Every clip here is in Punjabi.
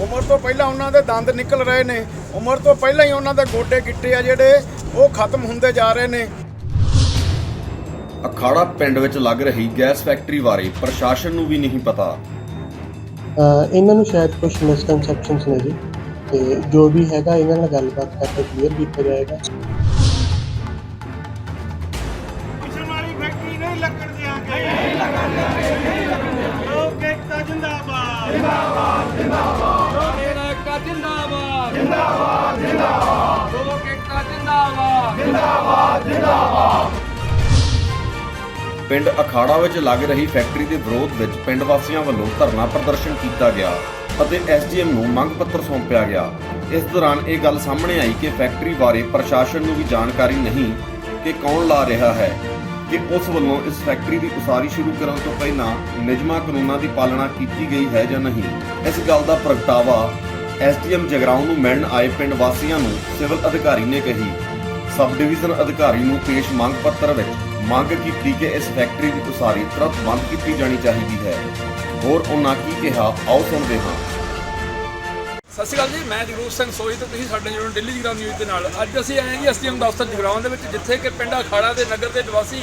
ਉਮਰ ਤੋਂ ਪਹਿਲਾਂ ਉਹਨਾਂ ਦੇ ਦੰਦ ਨਿਕਲ ਰਹੇ ਨੇ। ਉਮਰ ਤੋਂ ਪਹਿਲਾਂ ਹੀ ਉਹਨਾਂ ਦੇ ਗੋਡੇ ਗਿੱਟੇ ਆ ਜਿਹੜੇ ਉਹ ਖਤਮ ਹੁੰਦੇ ਜਾ ਰਹੇ ਨੇ। ਅਖਾੜਾ ਪਿੰਡ ਵਿੱਚ ਲੱਗ ਰਹੀ ਗੈਸ ਫੈਕਟਰੀ ਬਾਰੇ ਪ੍ਰਸ਼ਾਸਨ ਨੂੰ ਵੀ ਨਹੀਂ ਪਤਾ। ਇਹਨਾਂ ਨੂੰ ਸ਼ਾਇਦ ਕੁਝ ਮਿਸਕਨਸੈਪਸ਼ਨਸ ਨੇ ਜੀ। ਤੇ ਜੋ ਵੀ ਹੈਗਾ ਇਹਨਾਂ ਨਾਲ ਗੱਲਬਾਤ ਕਰਕੇ ਕਲੀਅਰ ਕੀਤਾ ਜਾਏਗਾ। ਹਮਾਰੀ ਫੈਕਟਰੀ ਨਹੀਂ ਲੱਗਣ ਦਿਆਂਗੇ। ਨਹੀਂ ਲੱਗਣ ਦਿਆਂਗੇ। ਲੋਕ ਏਕਤਾ ਜਿੰਦਾਬਾਦ। ਜਿੰਦਾਬਾਦ ਜਿੰਦਾਬਾਦ। ਜਿੰਦਾਬਾਦ ਜਿੰਦਾਬਾਦ। ਜਿੰਦਾਬਾਦ ਲੋਕ ਜਿੰਦਾਬਾਦ ਪਿੰਡ ਅਖਾੜਾ ਵਿੱਚ ਲੱਗ ਰਹੀ ਫੈਕਟਰੀ ਦੇ ਵਿਰੋਧ ਵਿੱਚ ਪਿੰਡ ਵਾਸੀਆਂ ਵੱਲੋਂ ਧਰਨਾ ਪ੍ਰਦਰਸ਼ਨ ਕੀਤਾ ਗਿਆ ਅਤੇ ਐਸਡੀਐਮ ਨੂੰ ਮੰਗ ਪੱਤਰ ਸੌਂਪਿਆ ਗਿਆ। ਇਸ ਦੌਰਾਨ ਇਹ ਗੱਲ ਸਾਹਮਣੇ ਆਈ ਕਿ ਫੈਕਟਰੀ ਬਾਰੇ ਪ੍ਰਸ਼ਾਸਨ ਨੂੰ ਵੀ ਜਾਣਕਾਰੀ ਨਹੀਂ ਕਿ ਕੌਣ ਲਾ ਰਿਹਾ ਹੈ, ਕਿ ਉਸ ਵੱਲੋਂ ਇਸ ਫੈਕਟਰੀ ਦੀ ਉਸਾਰੀ ਸ਼ੁਰੂ ਕਰਨ ਤੋਂ ਪਹਿਲਾਂ ਨਿਯਮਾਂ ਕਾਨੂੰਨਾਂ ਦੀ ਪਾਲਣਾ ਕੀਤੀ ਗਈ ਹੈ ਜਾਂ ਨਹੀਂ। ਇਸ ਗੱਲ ਦਾ ਪ੍ਰਗਟਾਵਾ ਐਸਡੀਐਮ ਜਗਰਾਉਂ ਨੂੰ ਮਿਲਣ ਆਏ ਪਿੰਡ ਵਾਸੀਆਂ ਨੂੰ ਸਿਵਲ ਅਧਿਕਾਰੀ ਨੇ ਕਹੀ, ਸਬ ਡਿਵੀਜ਼ਨ ਅਧਿਕਾਰੀ ਨੂੰ ਪੇਸ਼ ਮੰਗ ਪੱਤਰ ਵਿੱਚ ਮੰਗ ਕੀਤੀ ਕਿ ਇਸ ਫੈਕਟਰੀ ਦੀ ਉਸਾਰੀ ਤੁਰੰਤ ਬੰਦ ਕੀਤੀ ਜਾਣੀ ਚਾਹੀਦੀ ਹੈ। ਹੋਰ ਉਹਨਾਂ ਕੀ ਕਿਹਾ, ਆਓ ਸੁਣਦੇ ਹਾਂ। ਸਤਿ ਸ਼੍ਰੀ ਅਕਾਲ ਜੀ, ਮੈਂ ਜਗਰੂਪ ਸਿੰਘ ਸੋਹੀ ਤੇ ਤੁਸੀਂ ਸਾਡੇ ਜੁੜਨ ਦਿੱਲੀ ਜਗਰਾਉਂ ਨਿਊਜ਼ ਦੇ ਨਾਲ। ਅੱਜ ਅਸੀਂ ਆਏ ਹਾਂ ਜੀ ਐਸਡੀਐਮ ਦਫ਼ਤਰ ਜਗਰਾਉਂ ਦੇ ਵਿੱਚ, ਜਿੱਥੇ ਕਿ ਪਿੰਡ ਅਖਾੜਾ ਦੇ ਨਗਰ ਦੇ ਨਿਵਾਸੀ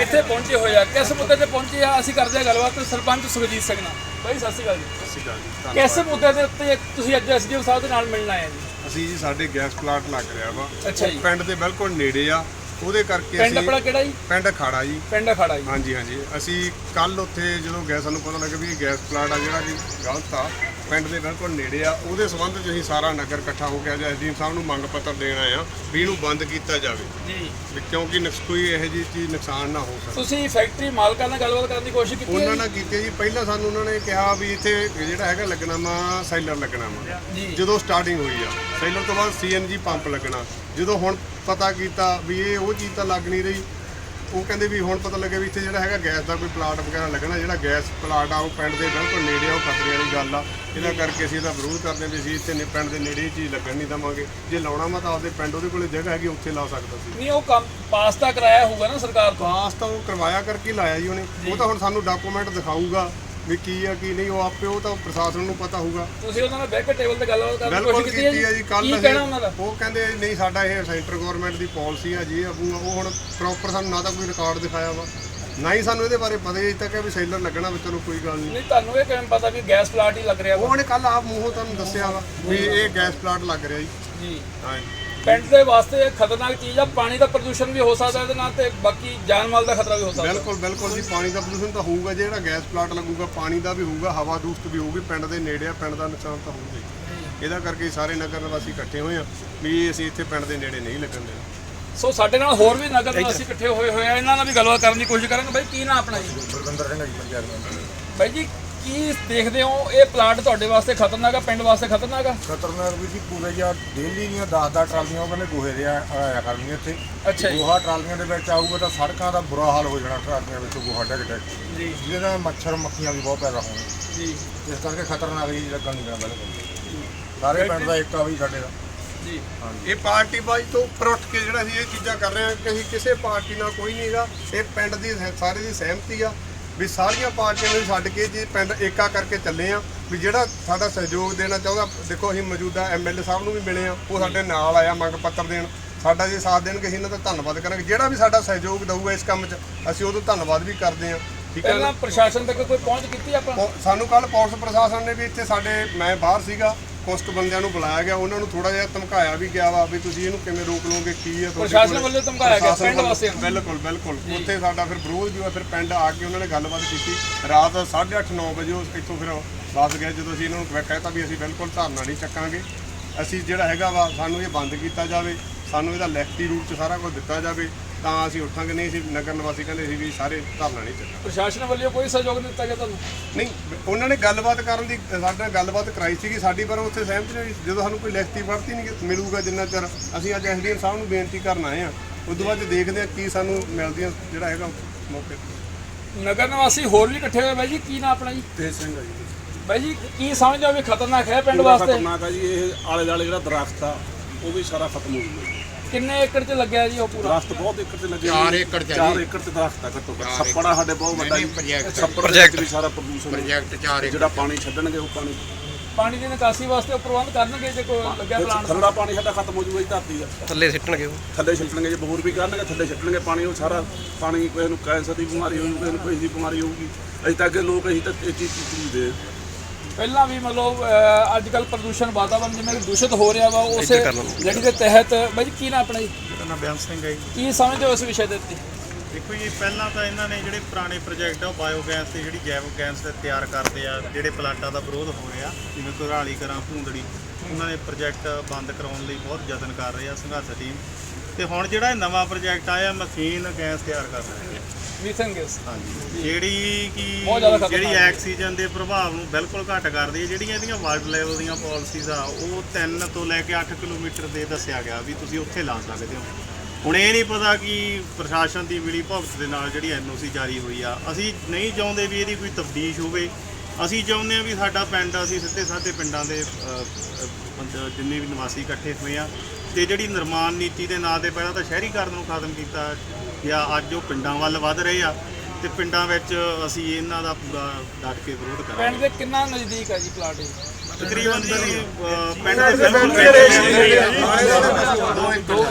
ਇੱਥੇ ਪਹੁੰਚੇ ਹੋਏ ਆ। ਕਿਸ ਮੁੱਦੇ ਤੇ ਪਹੁੰਚੇ ਆ, ਅਸੀਂ ਕਰਦੇ ਹਾਂ ਗੱਲਬਾਤ ਸਰਪੰਚ ਸੁਖਜੀਤ ਸਿੰਘ ਨਾਲ। ਬਾਈ ਸਤਿ ਸ਼੍ਰੀ ਅਕਾਲ ਜੀ। ਸਤਿ ਸ਼੍ਰੀ ਅਕਾਲ ਜੀ ਕਿਸ ਮੁੱਦੇ ਦੇ ਉੱਤੇ ਤੁਸੀਂ ਅੱਜ ਐਸਡੀਐਮ ਸਾਹਿਬ ਦੇ ਨਾਲ ਮਿਲਣ ਆਏ ਆ ਜੀ? ਅਸੀਂ ਜੀ ਸਾਡੇ ਗੈਸ ਪਲਾਂਟ ਲੱਗ ਰਿਹਾ ਵਾ। ਅੱਛਾ ਜੀ। ਪਿੰਡ ਦੇ ਬਿਲਕੁਲ ਨੇੜੇ ਆ। ਉਹਦੇ ਕਰਕੇ ਪਿੰਡ ਆਪਣਾ ਕਿਹੜਾ ਜੀ? ਪਿੰਡ ਖਾੜਾ ਜੀ। ਪਿੰਡ ਅਖਾੜਾ ਜੀ। ਹਾਂਜੀ ਹਾਂਜੀ। ਅਸੀਂ ਕੱਲ ਉੱਥੇ ਜਦੋਂ ਗੈਸ ਸਾਨੂੰ ਪਤਾ ਲੱਗਾ ਵੀ ਇਹ ਗੈਸ ਪਲਾਂਟ ਆ ਜਿਹੜਾ ਕਿ ਗਲਤ ਆ ਪਿੰਡ ਦੇ ਬਿਲਕੁਲ ਨੇੜੇ ਆ ਉਹਦੇ ਸੰਬੰਧ 'ਚ ਅਸੀਂ ਸਾਰਾ ਨਗਰ ਇਕੱਠਾ ਹੋ ਕੇ ਅੱਜ ਐਸਡੀਐਮ ਸਾਹਿਬ ਨੂੰ ਮੰਗ ਪੱਤਰ ਦੇਣ ਆਏ ਆ ਵੀ ਇਹਨੂੰ ਬੰਦ ਕੀਤਾ ਜਾਵੇ। ਜੀ। ਕਿਉਂਕਿ ਨੁਕਸ ਕੋਈ ਇਹੋ ਜਿਹੀ ਚੀਜ਼ ਨੁਕਸਾਨ ਨਾ ਹੋ ਸਕੇ। ਤੁਸੀਂ ਫੈਕਟਰੀ ਮਾਲਕਾਂ ਨਾਲ ਗੱਲਬਾਤ ਕਰਨ ਦੀ ਕੋਸ਼ਿਸ਼ ਕੀਤੀ ਉਹਨਾਂ ਜੀ? ਨਾਲ ਕੀਤੇ ਜੀ। ਪਹਿਲਾਂ ਸਾਨੂੰ ਉਹਨਾਂ ਨੇ ਕਿਹਾ ਵੀ ਇੱਥੇ ਜਿਹੜਾ ਹੈਗਾ ਲੱਗਣਾ ਵਾ ਸੈਲਰ ਲੱਗਣਾ ਵਾ ਜੀ। ਜਦੋਂ ਸਟਾਰਟਿੰਗ ਹੋਈ ਆ ਸੈਲਰ ਤੋਂ ਬਾਅਦ ਸੀਐਨਜੀ ਪੰਪ ਲੱਗਣਾ। ਜਦੋਂ ਹੁਣ ਪਤਾ ਕੀਤਾ ਵੀ ਇਹ ਉਹ ਚੀਜ਼ ਤਾਂ ਲੱਗ ਨਹੀਂ ਰਹੀ ਉਹ ਕਹਿੰਦੇ ਵੀ ਹੁਣ ਪਤਾ ਲੱਗਿਆ ਵੀ ਇੱਥੇ ਜਿਹੜਾ ਹੈਗਾ ਗੈਸ ਦਾ ਕੋਈ ਪਲਾਂਟ ਵਗੈਰਾ ਲੱਗਣਾ ਜਿਹੜਾ ਗੈਸ ਪਲਾਂਟ ਆ ਉਹ ਪਿੰਡ ਦੇ ਬਿਲਕੁਲ ਨੇੜੇ ਆ ਉਹ ਖਤਰੇ ਵਾਲੀ ਗੱਲ ਆ। ਇਹਦਾ ਕਰਕੇ ਅਸੀਂ ਇਹਦਾ ਵਿਰੋਧ ਕਰਦੇ ਵੀ ਅਸੀਂ ਇੱਥੇ ਨੇ ਪਿੰਡ ਦੇ ਨੇੜੇ ਹੀ ਚੀਜ਼ ਲੱਗਣ ਨਹੀਂ ਦਵਾਂਗੇ। ਜੇ ਲਾਉਣਾ ਵਾ ਤਾਂ ਆਪਦੇ ਪਿੰਡ ਉਹਦੇ ਕੋਲੇ ਜਗ੍ਹਾ ਹੈਗੀ ਉੱਥੇ ਲਾ ਸਕਦਾ ਸੀ। ਨਹੀਂ ਉਹ ਕੰਮ ਪਾਸ ਤਾਂ ਕਰਾਇਆ ਹੋਊਗਾ ਨਾ ਸਰਕਾਰ ਤੋਂ। ਪਾਸ ਤਾਂ ਉਹ ਕਰਵਾਇਆ ਕਰਕੇ ਲਾਇਆ ਜੀ ਉਹਨੇ। ਉਹ ਤਾਂ ਹੁਣ ਸਾਨੂੰ ਡਾਕੂਮੈਂਟ ਦਿਖਾਊਗਾ। ਵੀ ਕੀ ਆ ਕੀ ਨਹੀਂ ਉਹ ਆਪੇ ਉਹ ਤਾਂ ਪ੍ਰਸ਼ਾਸਨ ਨੂੰ ਪਤਾ ਹੋਊਗਾ। ਤੁਸੀਂ ਉਹਨਾਂ ਨਾਲ ਬਹਿ ਕੇ ਟੇਬਲ ਤੇ ਗੱਲਬਾਤ ਕਰਨ ਦੀ ਬਿਲਕੁਲ ਕੋਸ਼ਿਸ਼ ਕੀਤੀ ਕੀਤੀ ਹੈ ਜੀ। ਕੱਲ ਕੀ ਕਹਿਣਾ ਉਹਨਾਂ ਦਾ? ਉਹ ਕਹਿੰਦੇ ਨਹੀਂ ਸਾਡਾ ਇਹ ਸੈਂਟਰ ਗਵਰਨਮੈਂਟ ਦੀ ਪਾਲਿਸੀ ਆ ਜੀ ਉਹ ਉਹ ਹੁਣ ਪ੍ਰੋਪਰ ਸਾਨੂੰ ਨਾ ਤਾਂ ਕੋਈ ਰਿਕਾਰਡ ਦਿਖਾਇਆ ਵਾ ਨਾ ਹੀ ਸਾਨੂੰ ਇਹਦੇ ਬਾਰੇ ਪਤਾ ਹੀ ਤੱਕ ਵੀ ਸੈਲਰ ਲੱਗਣਾ ਵੀ ਚਲੋ ਕੋਈ ਗੱਲ ਨਹੀਂ। ਨਹੀਂ ਤੁਹਾਨੂੰ ਇਹ ਕਿਵੇਂ ਪਤਾ ਵੀ ਗੈਸ ਪਲਾਂਟ ਹੀ ਲੱਗ ਰਿਹਾ ਵਾ? ਉਹਨੇ ਕੱਲ ਆਪ ਮੂੰਹੋਂ ਤੁਹਾਨੂੰ ਦੱਸਿਆ ਵਾ ਵੀ ਇਹ ਗੈਸ ਪਲਾਂਟ ਲੱਗ ਰਿਹਾ ਜੀ। ਜੀ। ਹਾਂ ਪਿੰਡ ਦੇ ਵਾਸਤੇ ਇਹ ਖਤਰਨਾਕ ਚੀਜ਼ ਆ ਪਾਣੀ ਦਾ ਪ੍ਰਦੂਸ਼ਣ ਵੀ ਹੋ ਸਕਦਾ ਇਹਦੇ ਨਾਲ ਤੇ ਬਾਕੀ ਜਾਨ ਮਾਲ ਦਾ ਖਤਰਾ ਵੀ ਹੋ ਸਕਦਾ। ਬਿਲਕੁਲ ਬਿਲਕੁਲ ਜੀ ਪਾਣੀ ਦਾ ਪ੍ਰਦੂਸ਼ਣ ਤਾਂ ਹੋਊਗਾ ਜਿਹੜਾ ਗੈਸ ਪਲਾਂਟ ਲੱਗੂਗਾ ਪਾਣੀ ਦਾ ਵੀ ਹੋਊਗਾ ਹਵਾ ਦੂਸ਼ਿਤ ਵੀ ਹੋਊਗੀ ਪਿੰਡ ਦੇ ਨੇੜੇ ਆ ਪਿੰਡ ਦਾ ਨੁਕਸਾਨ ਤਾਂ ਹੋਊਗਾ ਹੀ। ਇਹਦਾ ਕਰਕੇ ਸਾਰੇ ਨਗਰ ਨਿਵਾਸੀ ਇਕੱਠੇ ਹੋਏ ਆ ਵੀ ਅਸੀਂ ਇੱਥੇ ਪਿੰਡ ਦੇ ਨੇੜੇ ਨਹੀਂ ਲੱਗਣ ਦੇਣਾ। ਸੋ ਸਾਡੇ ਨਾਲ ਹੋਰ ਵੀ ਨਗਰ ਨਿਵਾਸੀ ਇਕੱਠੇ ਹੋਏ ਹੋਏ ਆ ਇਹਨਾਂ ਨਾਲ ਵੀ ਗੱਲਬਾਤ ਕਰਨ ਦੀ ਕੋਸ਼ਿਸ਼ ਕਰਾਂਗੇ। ਬਾਈ ਕੀ ਨਾਂ ਆਪਣਾ ਜੀ? ਬਲਵਿੰਦਰ ਸਿੰਘ ਜੀ ਪੰਚਾਇਤ ਬਾਈ ਜੀ ਕੀ ਦੇਖਦੇ ਹੋ? ਇਹ ਪਲਾਂਟ ਤੁਹਾਡੇ ਵਾਸਤੇ ਖਤਰਨਾਕ ਆ ਪਿੰਡ ਵਾਸਤੇ ਖਤਰਨਾਕ ਆ? ਖਤਰਨਾਕ ਵੀ ਜੀ ਪੂਰੇ ਯਾਰ ਡੇਲੀ ਦੀਆਂ 10-10 ਟਰਾਲੀਆਂ ਉਹ ਕਹਿੰਦੇ ਗੋਹੇ ਦੇ ਆ- ਆਇਆ ਕਰਨੀਆਂ ਇੱਥੇ। ਅੱਛਾ ਜੀ। ਗੋਹਾ ਟਰਾਲੀਆਂ ਦੇ ਵਿੱਚ ਆਊਗਾ ਤਾਂ ਸੜਕਾਂ ਦਾ ਬੁਰਾ ਹਾਲ ਹੋ ਜਾਣਾ ਟਰਾਲੀਆਂ ਵਿੱਚ ਗੋਹਾ ਡਿੱਗ ਡਿੱਗ। ਜੀ। ਜਿਹਦੇ ਨਾਲ ਮੱਛਰ ਮੱਖੀਆਂ ਵੀ ਬਹੁਤ ਪੈਦਾ ਹੋਣਗੀਆਂ। ਜੀ। ਇਸ ਕਰਕੇ ਖਤਰਨਾਕ ਜੀ ਲੱਗਣ ਨਹੀਂ ਦੇਣਾ ਬਿਲਕੁਲ। ਸਾਰੇ ਪਿੰਡ ਦਾ ਏਕਾ ਵੀ ਸਾਡੇ ਦਾ। ਜੀ। ਇਹ ਪਾਰਟੀ ਬਾਜੀ ਤੋਂ ਉੱਪਰ ਉੱਠ ਕੇ ਜਿਹੜਾ ਅਸੀਂ ਇਹ ਚੀਜ਼ਾਂ ਕਰ ਰਹੇ ਹਾਂ ਕਿ ਅਸੀਂ ਕਿਸੇ ਪਾਰਟੀ ਨਾਲ ਕੋਈ ਨਹੀਂ ਹੈਗਾ। ਇਹ ਪਿੰਡ ਦੀ ਸਹਿ- ਸਾਰੇ ਦੀ ਸਹਿਮਤੀ ਆ। ਵੀ ਸਾਰੀਆਂ ਪਾਰਟੀਆਂ ਨੂੰ ਛੱਡ ਕੇ ਜੇ ਪਿੰਡ ਏਕਾ ਕਰਕੇ ਚੱਲੇ ਆ ਵੀ ਜਿਹੜਾ ਸਾਡਾ ਸਹਿਯੋਗ ਦੇਣਾ ਚਾਹੁੰਦਾ ਦੇਖੋ ਅਸੀਂ ਮੌਜੂਦਾ ਐਮਐਲਏ ਸਾਹਿਬ ਨੂੰ ਵੀ ਮਿਲੇ ਆ ਉਹ ਸਾਡੇ ਨਾਲ ਆਇਆ ਮੰਗ ਪੱਤਰ ਦੇਣ। ਸਾਡਾ ਜੇ ਸਾਥ ਦੇਣਗੇ ਅਸੀਂ ਇਹਨਾਂ ਦਾ ਧੰਨਵਾਦ ਕਰਾਂਗੇ। ਜਿਹੜਾ ਵੀ ਸਾਡਾ ਸਹਿਯੋਗ ਦਊਗਾ ਇਸ ਕੰਮ 'ਚ ਅਸੀਂ ਉਹਦਾ ਧੰਨਵਾਦ ਵੀ ਕਰਦੇ ਆ। ਠੀਕ ਹੈ ਪਹਿਲਾਂ ਪ੍ਰਸ਼ਾਸਨ ਤੱਕ ਕੋਈ ਪਹੁੰਚ ਕੀਤੀ ਆਪਾਂ? ਸਾਨੂੰ ਕੱਲ ਪੁਲਿਸ ਪ੍ਰਸ਼ਾਸਨ ਨੇ ਵੀ ਇੱਥੇ ਸਾਡੇ ਮੈਂ ਬਾਹਰ ਸੀਗਾ ਕੁਝ ਕੁ ਬੰਦਿਆਂ ਨੂੰ ਬੁਲਾਇਆ ਗਿਆ ਉਹਨਾਂ ਨੂੰ ਥੋੜਾ ਜਿਹਾ ਧਮਕਾਇਆ ਵੀ ਗਿਆ ਵਾ ਵੀ ਤੁਸੀਂ ਇਹਨੂੰ ਕਿਵੇਂ ਰੋਕ ਲਓਗੇ ਕੀ ਹੈ ਤੁਹਾਡੇ ਪ੍ਰਸ਼ਾਸਨ ਕੋਲ? ਵੱਲੋਂ ਧਮਕਾਇਆ ਗਿਆ, ਪ੍ਰਸ਼ਾਸਨ ਪਿੰਡ ਵੱਲੋਂ- ਵਾਸੀਆਂ ਨੂੰ। ਬਿਲਕੁਲ ਬਿਲਕੁਲ। ਉੱਥੇ ਸਾਡਾ ਫਿਰ ਵਿਰੋਧ ਵੀ ਹੋਇਆ ਫਿਰ ਪਿੰਡ ਆ ਕੇ ਉਹਨਾਂ ਨੇ ਗੱਲਬਾਤ ਕੀਤੀ। ਰਾਤ 8:30 9 ਵਜੇ ਉਹ ਇੱਥੋਂ ਫਿਰ ਵਾਪਸ ਗਏ। ਜਦੋਂ ਅਸੀਂ ਇਹਨਾਂ ਨੂੰ ਕਹਿਤਾ ਵੀ ਅਸੀਂ ਬਿਲਕੁਲ ਧਰਨਾ ਨਹੀਂ ਚੱਕਾਂਗੇ। ਅਸੀਂ ਜਿਹੜਾ ਹੈਗਾ ਵਾ ਸਾਨੂੰ ਇਹ ਬੰਦ ਕੀਤਾ ਜਾਵੇ ਸਾਨੂੰ ਇਹਦਾ ਲਿਖਤੀ ਰੂਪ 'ਚ ਸਾਰਾ ਕੁਝ ਦਿੱਤਾ ਜਾਵੇ। ਤਾਂ ਅਸੀਂ ਉੱਠਾਂਗੇ ਨਹੀਂ ਅਸੀਂ ਨਗਰ ਨਿਵਾਸੀ ਕਹਿੰਦੇ ਸੀ ਵੀ ਸਾਰੇ ਧਰਨਾ ਨਹੀਂ ਚੱਕਾਂਗੇ ਪ੍ਰਸ਼ਾਸਨ ਵੱਲੋਂ ਕੋਈ ਸਹਿਯੋਗ ਨਹੀਂ ਦਿੱਤਾ ਗਿਆ ਤੁਹਾਨੂੰ? ਨਹੀਂ ਉਹਨਾਂ ਨੇ ਗੱਲਬਾਤ ਕਰਨ ਦੀ ਸਾਡੇ ਨਾਲ ਗੱਲਬਾਤ ਕਰਾਈ ਸੀਗੀ ਸਾਡੀ ਪਰ ਉੱਥੇ ਸਹਿਮਤੀ ਨਹੀਂ ਹੋਈ। ਜਦੋਂ ਸਾਨੂੰ ਕੋਈ ਲਿਖਤੀ ਵਰਤੀ ਨਹੀਂ ਮਿਲੂਗਾ ਜਿੰਨਾ ਚਿਰ ਅਸੀਂ ਅੱਜ ਐਸਡੀਐਮ ਸਾਹਿਬ ਨੂੰ ਬੇਨਤੀ ਕਰਨ ਆਏ ਆ ਉਦੋਂ ਬਾਅਦ 'ਚ ਦੇਖਦੇ ਆ ਕੀ ਸਾਨੂੰ ਮਿਲਦੀਆਂ ਜਿਹੜਾ ਹੈਗਾ ਮੌਕੇ ਤੇ। ਨਗਰ ਨਿਵਾਸੀ ਹੋਰ ਵੀ ਇਕੱਠੇ ਹੋਏ ਬਾਈ ਜੀ ਕੀ ਨਾਂ ਆਪਣਾ ਜੀ? ਤੇਜ ਸਿੰਘ ਆ ਜੀ। ਬਾਈ ਜੀ ਕੀ ਸਮਝਦੇ ਹੋ ਵੀ ਖਤਰਨਾਕ ਹੈ ਪਿੰਡ ਪੂਰਾ ਵਾਸਤੇ? ਖਤਰਨਾਕ ਆ ਜੀ ਇਹ ਆਲੇ ਦਾਲੇ ਜਿਹੜਾ ਦਰਖਤ ਆ ਉਹ ਵੀ ਸਾਰਾ ਖਤਮ ਹੋ ਗਿਆ। ਕਿੰਨੇ ਏਕੜ 'ਚ ਲੱਗਿਆ ਜੀ ਉਹ ਪੂਰਾ? ਦਰਖਤ ਬਹੁਤ ਏਕੜ ਤੇ ਲੱਗੇ 4 ਏਕੜ ਚ ਆ 4 ਜੀ। ਏਕੜ ਤੇ ਦਰਖਤ ਆ ਘੱਟੋ ਘੱਟ। ਛੱਪੜਾ ਸਾਡੇ ਬਹੁਤ ਵੱਡਾ ਨਹੀਂ, ਜੀ। project- ਛੱਪੜ ਦੇ ਵਿੱਚ ਵੀ ਸਾਰਾ ਪ੍ਰਦੂਸ਼ਣ ਪ੍ਰੋਜੈਕਟ 4 ਏਕੜ ਜਿਹੜਾ ਪਾਣੀ ਛੱਡਣਗੇ ਉਹ ਪਾਣੀ ਪਾਣੀ ਦੀ ਨਿਕਾਸੀ ਵਾਸਤੇ ਉਹ ਪ੍ਰਬੰਧ ਕਰਨਗੇ ਜੇ ਕੋਈ ਲੱਗਿਆ ਪਲਾਂਟ ਥੱਲਾ ਪਾਣੀ ਸਾਡਾ ਖਤਮ ਹੋ ਜੂਗਾ ਜੀ ਧਰਤੀ ਦਾ। ਥੱਲੇ ਸਿੱਟਣਗੇ ਉਹ। ਥੱਲੇ ਛਿੱਟਣਗੇ ਜੇ ਬੋਰ ਵੀ ਕਰਨਗੇ ਥੱਲੇ ਛਿੱਟਣਗੇ ਪਾਣੀ ਉਹ ਸਾਰਾ ਪਾਣੀ ਕਿਸੇ ਨੂੰ ਕੈਂਸਰ ਦੀ ਬਿਮਾਰੀ ਹੋਊਗੀ ਕਿਸੇ ਨੂੰ ਕੋਈ ਦੀ ਬਿਮਾਰੀ ਹੋਊਗੀ। ਅਜੇ ਤੱਕ ਲੋਕ ਅਸੀਂ ਤਾਂ ਇਹ ਚੀਜ਼ ਚੀਜ਼ਦੇ ਪਹਿਲਾਂ ਵੀ ਮਤਲਬ ਅੱਜ ਕੱਲ ਪ੍ਰਦੂਸ਼ਣ ਵਾਤਾਵਰਣ ਜਿਵੇਂ ਦੂਸ਼ਿਤ ਹੋ ਰਿਹਾ ਵਾ ਉਸੇ ਜਿਹੜੀ ਦੇ ਤਹਿਤ ਬਾਈ ਜੀ ਕੀ ਨਾ ਆਪਣਾ ਜੀ? ਮੇਰਾ ਨਾਮ ਬਿਆਨ ਸਿੰਘ ਹੈ ਜੀ। ਕੀ ਸਮਝਦੇ ਹੋ ਇਸ ਵਿਸ਼ੇ ਦੇ ਉੱਤੇ? ਦੇਖੋ ਜੀ ਪਹਿਲਾਂ ਤਾਂ ਇਹਨਾਂ ਨੇ ਜਿਹੜੇ ਪੁਰਾਣੇ ਪ੍ਰੋਜੈਕਟ ਆ ਉਹ ਬਾਇਓਗੈਸ ਤੇ ਜਿਹੜੀ ਜੈਵ ਗੈਸ ਤੇ ਤਿਆਰ ਕਰਦੇ ਆ ਜਿਹੜੇ ਪਲਾਂਟਾਂ ਦਾ ਵਿਰੋਧ ਹੋ ਰਿਹਾ ਜਿਵੇਂ ਘੁਰਾਲੀ ਕਰਾਂ ਭੂੰਦੜੀ ਉਹਨਾਂ ਨੇ ਪ੍ਰੋਜੈਕਟ ਬੰਦ ਕਰਾਉਣ ਲਈ ਬਹੁਤ ਯਤਨ ਕਰ ਰਹੇ ਆ ਸੰਘਰਸ਼ ਟੀਮ ਤੇ ਹੁਣ ਜਿਹੜਾ ਇਹ ਨਵਾਂ ਪ੍ਰੋਜੈਕਟ ਆਇਆ ਮਥੀਨ ਗੈਸ ਤਿਆਰ ਕਰ ਰਹੇ ਮੀਥੇਨ ਗੈਸ ਹਾਂਜੀ। ਜਿਹੜੀ ਬਹੁਤ ਜ਼ਿਆਦਾ ਕਿ ਖਤਰਨਾਕ ਜਿਹੜੀ ਹੈ। ਆਕਸੀਜਨ ਦੇ ਪ੍ਰਭਾਵ ਨੂੰ ਬਿਲਕੁਲ ਘੱਟ ਕਰਦੀ ਹੈ ਜਿਹੜੀਆਂ ਇਹਦੀਆਂ ਵਰਲਡ ਲੈਵਲ ਦੀਆਂ ਪਾਲਿਸੀਜ਼ ਆ ਉਹ 3 ਤੋਂ ਲੈ ਕੇ 8 ਕਿਲੋਮੀਟਰ ਦੇ ਦੱਸਿਆ ਗਿਆ ਵੀ ਤੁਸੀਂ ਉੱਥੇ ਲਾ ਸਕਦੇ ਹੋ। ਹੁਣ ਇਹ ਨਹੀਂ ਪਤਾ ਕਿ ਪ੍ਰਸ਼ਾਸਨ ਦੀ ਮਿਲੀ ਭੁਗਤ ਦੇ ਨਾਲ ਜਿਹੜੀ ਐਨਓਸੀ ਜਾਰੀ ਹੋਈ ਆ ਅਸੀਂ ਨਹੀਂ ਚਾਹੁੰਦੇ ਵੀ ਇਹਦੀ ਕੋਈ ਤਫਤੀਸ਼ ਹੋਵੇ। ਅਸੀਂ ਚਾਹੁੰਦੇ ਆ ਵੀ ਸਾਡਾ ਪਿੰਡ ਅਸੀਂ ਸਿੱਧੇ ਸਾਧੇ ਪਿੰਡਾਂ ਦੇ ਅ, ਅ, ਬੰਦ- ਜਿੰਨੇ ਵੀ ਨਿਵਾਸੀ ਇਕੱਠੇ ਹੋਏ ਆ ਤੇ ਜਿਹੜੀ ਨਿਰਮਾਣ ਨੀਤੀ ਦੇ ਨਾਂ ਤੇ ਪਹਿਲਾਂ ਤਾਂ ਸ਼ਹਿਰੀਕਰਨ ਨੂੰ ਖਤਮ ਕੀਤਾ ਜਾਂ ਅੱਜ ਉਹ ਪਿੰਡਾਂ ਵੱਲ ਵੱਧ ਰਹੇ ਆ ਤੇ ਪਿੰਡਾਂ ਵਿੱਚ ਅਸੀਂ ਇਹਨਾਂ ਦਾ ਪੂਰਾ ਡਟ ਕੇ ਵਿਰੋਧ ਕਰਾਂਗੇ। ਪਿੰਡ ਦੇ ਕਿੰਨਾ ਨਜ਼ਦੀਕ ਹੈ ਜੀ ਪਲਾਟ ਇਹ? ਤਕਰੀਬਨ ਜੀ ਪਿੰਡ ਦੇ ਬਿਲਕੁਲ ਦੋ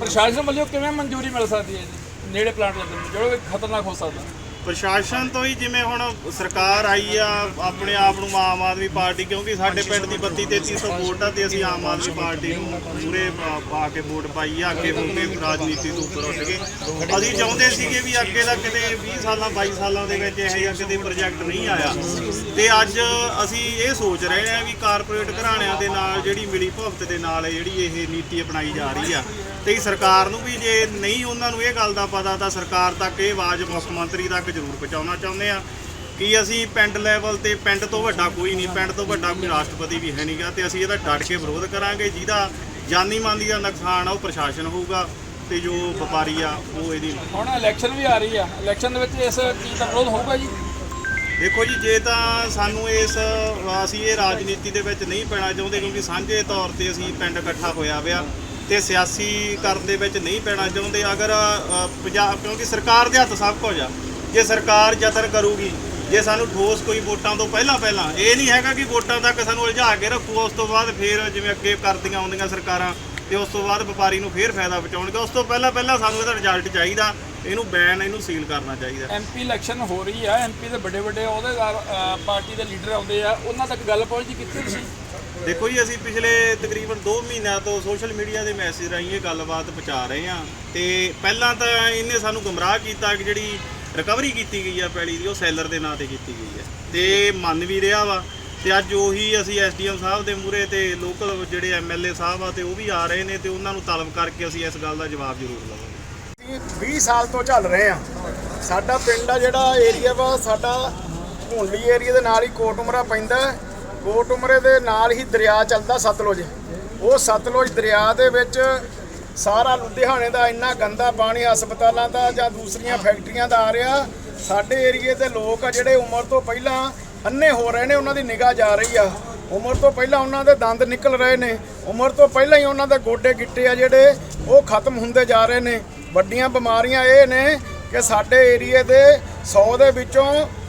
ਪ੍ਰਸ਼ਾਸਨ ਵੱਲੋਂ ਕਿਵੇਂ ਮਨਜ਼ੂਰੀ ਮਿਲ ਸਕਦੀ ਹੈ ਜੀ? ਨੇੜੇ ਪਲਾਂਟ ਲੱਗਣ ਨੂੰ ਜਿਹੜਾ ਖਤਰਨਾਕ ਹੋ ਸਕਦਾ। ਪ੍ਰਸ਼ਾਸਨ ਤੋਂ ਹੀ ਜਿਵੇਂ ਹੁਣ ਸਰਕਾਰ ਆਈ ਆ, ਆਪਣੇ ਆਪ ਨੂੰ ਆਮ ਆਦਮੀ ਪਾਰਟੀ, ਕਿਉਂਕਿ ਸਾਡੇ ਪਿੰਡ ਦੀ 32 3300 ਵੋਟ ਆ ਤੇ ਅਸੀਂ ਆਮ ਆਦਮੀ ਪਾਰਟੀ ਨੂੰ ਪੂਰੇ ਪਾ- ਕੇ ਵੋਟ ਪਾਈ ਆ, ਅੱਗੇ ਹੋ ਰਾਜਨੀਤੀ ਤੋਂ ਉੱਪਰ ਉੱਠ ਗਏ ਅਸੀਂ ਚਾਹੁੰਦੇ ਸੀਗੇ ਵੀ ਅੱਗੇ ਦਾ ਕਿਤੇ 20 ਸਾਲਾਂ 22 ਸਾਲਾਂ ਦੇ ਵਿੱਚ ਇਹੋ ਜਿਹਾ ਕਿਤੇ ਪ੍ਰੋਜੈਕਟ ਨਹੀਂ ਆਇਆ। ਤੇ ਅੱਜ ਅਸੀਂ ਇਹ ਸੋਚ ਰਹੇ ਹਾਂ ਵੀ ਕਾਰਪੋਰੇਟ ਘਰਾਣਿਆਂ ਦੇ ਨਾਲ, ਜਿਹੜੀ ਮਿਲੀ ਭੁਗਤ ਦੇ ਨਾਲ ਜਿਹੜੀ ਇਹ ਨੀਤੀ ਅਪਣਾਈ ਜਾ ਰਹੀ ਆ ਤੇ ਸਰਕਾਰ ਨੂੰ ਵੀ ਜੇ ਨਹੀਂ ਉਹਨਾਂ ਨੂੰ ਇਹ ਗੱਲ ਦਾ ਪਤਾ ਤਾਂ ਸਰਕਾਰ ਤੱਕ ਇਹ ਆਵਾਜ਼ ਮੁੱਖ ਮੰਤਰੀ ਤੱਕ ਜ਼ਰੂਰ ਪਹੁੰਚਾਉਣਾ ਚਾਹੁੰਦੇ ਆ ਕਿ ਅਸੀਂ ਪਿੰਡ ਲੈਵਲ ਤੇ ਪਿੰਡ ਤੋਂ ਵੱਡਾ ਕੋਈ ਨਹੀਂ ਪਿੰਡ ਤੋਂ ਵੱਡਾ ਕੋਈ ਰਾਸ਼ਟਰਪਤੀ ਵੀ ਹੈ ਨਹੀਂਗਾ ਤੇ ਅਸੀਂ ਇਹਦਾ ਡਟ ਕੇ ਵਿਰੋਧ ਕਰਾਂਗੇ ਜਿਹਦਾ ਜਾਨੀ ਮਾਲੀ ਦਾ ਨੁਕਸਾਨ ਆ ਉਹ ਪ੍ਰਸ਼ਾਸਨ ਹੋਊਗਾ ਤੇ ਜੋ ਵਪਾਰੀ ਆ ਉਹ ਇਹਦੀ ਹੁਣ ਇਲੈਕਸ਼ਨ ਵੀ ਆ ਰਹੀ ਆ ਇਲੈਕਸ਼ਨ ਦੇ ਵਿੱਚ ਇਸ ਚੀਜ਼ ਦਾ ਵਿਰੋਧ ਹੋਊਗਾ ਜੀ? ਦੇਖੋ ਜੀ ਜੇ ਤਾਂ ਸਾਨੂੰ ਇਸ ਅਸੀਂ ਇਹ ਰਾਜਨੀਤੀ ਦੇ ਵਿੱਚ ਨਹੀਂ ਪੈਣਾ ਚਾਹੁੰਦੇ ਕਿਉਂਕਿ ਸਾਂਝੇ ਤੌਰ ਤੇ ਅਸੀਂ ਪਿੰਡ ਇਕੱਠਾ ਹੋਇਆ ਵਿਆ ਤੇ ਸਿਆਸੀ ਕਰਨ ਦੇ ਵਿੱਚ ਨਹੀਂ ਪੈਣਾ ਚਾਹੁੰਦੇ, ਅਗਰ ਪੰਜਾਬ, ਕਿਉਂਕਿ ਸਰਕਾਰ ਦੇ ਹੱਥ ਸਭ ਕੁਝ ਆ। ਜੇ ਸਰਕਾਰ ਯਤਨ ਕਰੂਗੀ, ਜੇ ਸਾਨੂੰ ਠੋਸ ਕੋਈ ਵੋਟਾਂ ਤੋਂ ਪਹਿਲਾਂ ਪਹਿਲਾਂ, ਇਹ ਨਹੀਂ ਹੈਗਾ ਕਿ ਵੋਟਾਂ ਤੱਕ ਸਾਨੂੰ ਉਲਝਾ ਕੇ ਰੱਖੂ, ਉਸ ਤੋਂ ਬਾਅਦ ਫੇਰ ਜਿਵੇਂ ਅੱਗੇ ਕਰਦੀਆਂ ਆਉਂਦੀਆਂ ਸਰਕਾਰਾਂ, ਤੇ ਉਸ ਤੋਂ ਬਾਅਦ ਵਪਾਰੀ ਨੂੰ ਫੇਰ ਫਾਇਦਾ ਪਹੁੰਚਾਉਣਗੇ। ਉਸ ਤੋਂ ਪਹਿਲਾਂ ਪਹਿਲਾਂ ਸਾਨੂੰ ਇਹਦਾ ਰਿਜ਼ਲਟ ਚਾਹੀਦਾ, ਇਹਨੂੰ ਬੈਨ ਇਹਨੂੰ ਸੀਲ ਕਰਨਾ ਚਾਹੀਦਾ। ਐਮਪੀ ਇਲੈਕਸ਼ਨ ਹੋ ਰਹੀ ਆ ਐਮਪੀ ਦੇ ਵੱਡੇ ਵੱਡੇ ਅਹੁਦੇਦਾਰ ਪਾਰਟੀ ਦੇ ਲੀਡਰ ਆਉਂਦੇ ਆ, ਉਹਨਾਂ ਤੱਕ ਗੱਲ ਪਹੁੰਚਦੀ ਕੀਤੀ ਤੁਸੀਂ? ਦੇਖੋ ਜੀ, ਅਸੀਂ ਪਿਛਲੇ ਤਕਰੀਬਨ 2 ਮਹੀਨਿਆਂ ਤੋਂ ਸੋਸ਼ਲ ਮੀਡੀਆ ਦੇ ਮੈਸੇਜ ਰਾਹੀਂ ਇਹ ਗੱਲਬਾਤ ਪਹੁੰਚਾ ਰਹੇ ਹਾਂ ਤੇ ਪਹਿਲਾਂ ਤਾਂ ਇਹਨੇ ਸਾਨੂੰ ਗੁੰਮਰਾਹ ਕੀਤਾ ਕਿ ਜਿਹੜੀ ਰਿਕਵਰੀ ਕੀਤੀ ਗਈ ਆ ਪੈਲੀ ਦੀ, ਉਹ ਸੈਲਰ ਦੇ ਨਾਂ ਤੇ ਕੀਤੀ ਗਈ ਹੈ ਤੇ ਮੰਨ ਵੀ ਰਿਹਾ ਵਾ ਤੇ ਅੱਜ ਉਹੀ ਅਸੀਂ ਐਸਡੀਐਮ ਸਾਹਿਬ ਦੇ ਮੂਹਰੇ ਤੇ ਲੋਕਲ ਜਿਹੜੇ ਐਮਐਲਏ ਸਾਹਿਬ ਆ ਤੇ ਉਹ ਵੀ ਆ ਰਹੇ ਨੇ ਤੇ ਉਹਨਾਂ ਨੂੰ ਤਲਬ ਕਰਕੇ ਅਸੀਂ ਇਸ ਗੱਲ ਦਾ ਜਵਾਬ ਜ਼ਰੂਰ ਲਵਾਂਗੇ ਅਸੀਂ 20 ਸਾਲ ਤੋਂ ਚੱਲ ਰਹੇ ਆ ਸਾਡਾ ਪਿੰਡ ਆ ਜਿਹੜਾ ਏਰੀਆ ਵਾ, ਸਾਡਾ ਭੁੰਡਲੀ ਏਰੀਆ ਦੇ ਨਾਲ ਹੀ ਕੋਟੁਮਰਾ ਪੈਂਦਾ ਕੋਟ ਉਮਰੇ ਦੇ ਨਾਲ ਹੀ ਦਰਿਆ ਚੱਲਦਾ ਸਤਲੁਜ। ਉਹ ਸਤਲੁਜ ਦਰਿਆ ਦੇ ਵਿੱਚ ਸਾਰਾ ਲੁਧਿਆਣੇ ਦਾ ਇੰਨਾ ਗੰਦਾ ਪਾਣੀ ਹਸਪਤਾਲਾਂ ਦਾ ਜਾਂ ਦੂਸਰੀਆਂ ਫੈਕਟਰੀਆਂ ਦਾ ਆ ਰਿਹਾ। ਸਾਡੇ ਏਰੀਏ ਦੇ ਲੋਕ ਆ ਜਿਹੜੇ ਉਮਰ ਤੋਂ ਪਹਿਲਾਂ ਅੰਨੇ ਹੋ ਰਹੇ ਨੇ, ਉਹਨਾਂ ਦੀ ਨਿਗਾਹ ਜਾ ਰਹੀ ਆ। ਉਮਰ ਤੋਂ ਪਹਿਲਾਂ ਉਹਨਾਂ ਦੇ ਦੰਦ ਨਿਕਲ ਰਹੇ ਨੇ। ਉਮਰ ਤੋਂ ਪਹਿਲਾਂ ਹੀ ਉਹਨਾਂ ਦੇ ਗੋਡੇ ਗਿੱਟੇ ਆ ਜਿਹੜੇ, ਉਹ ਖਤਮ ਹੁੰਦੇ ਜਾ ਰਹੇ ਨੇ। ਵੱਡੀਆਂ ਬਿਮਾਰੀਆਂ ਇਹ ਨੇ ਕਿ ਸਾਡੇ ਏਰੀਏ ਦੇ 100 ਦੇ ਵਿੱਚੋਂ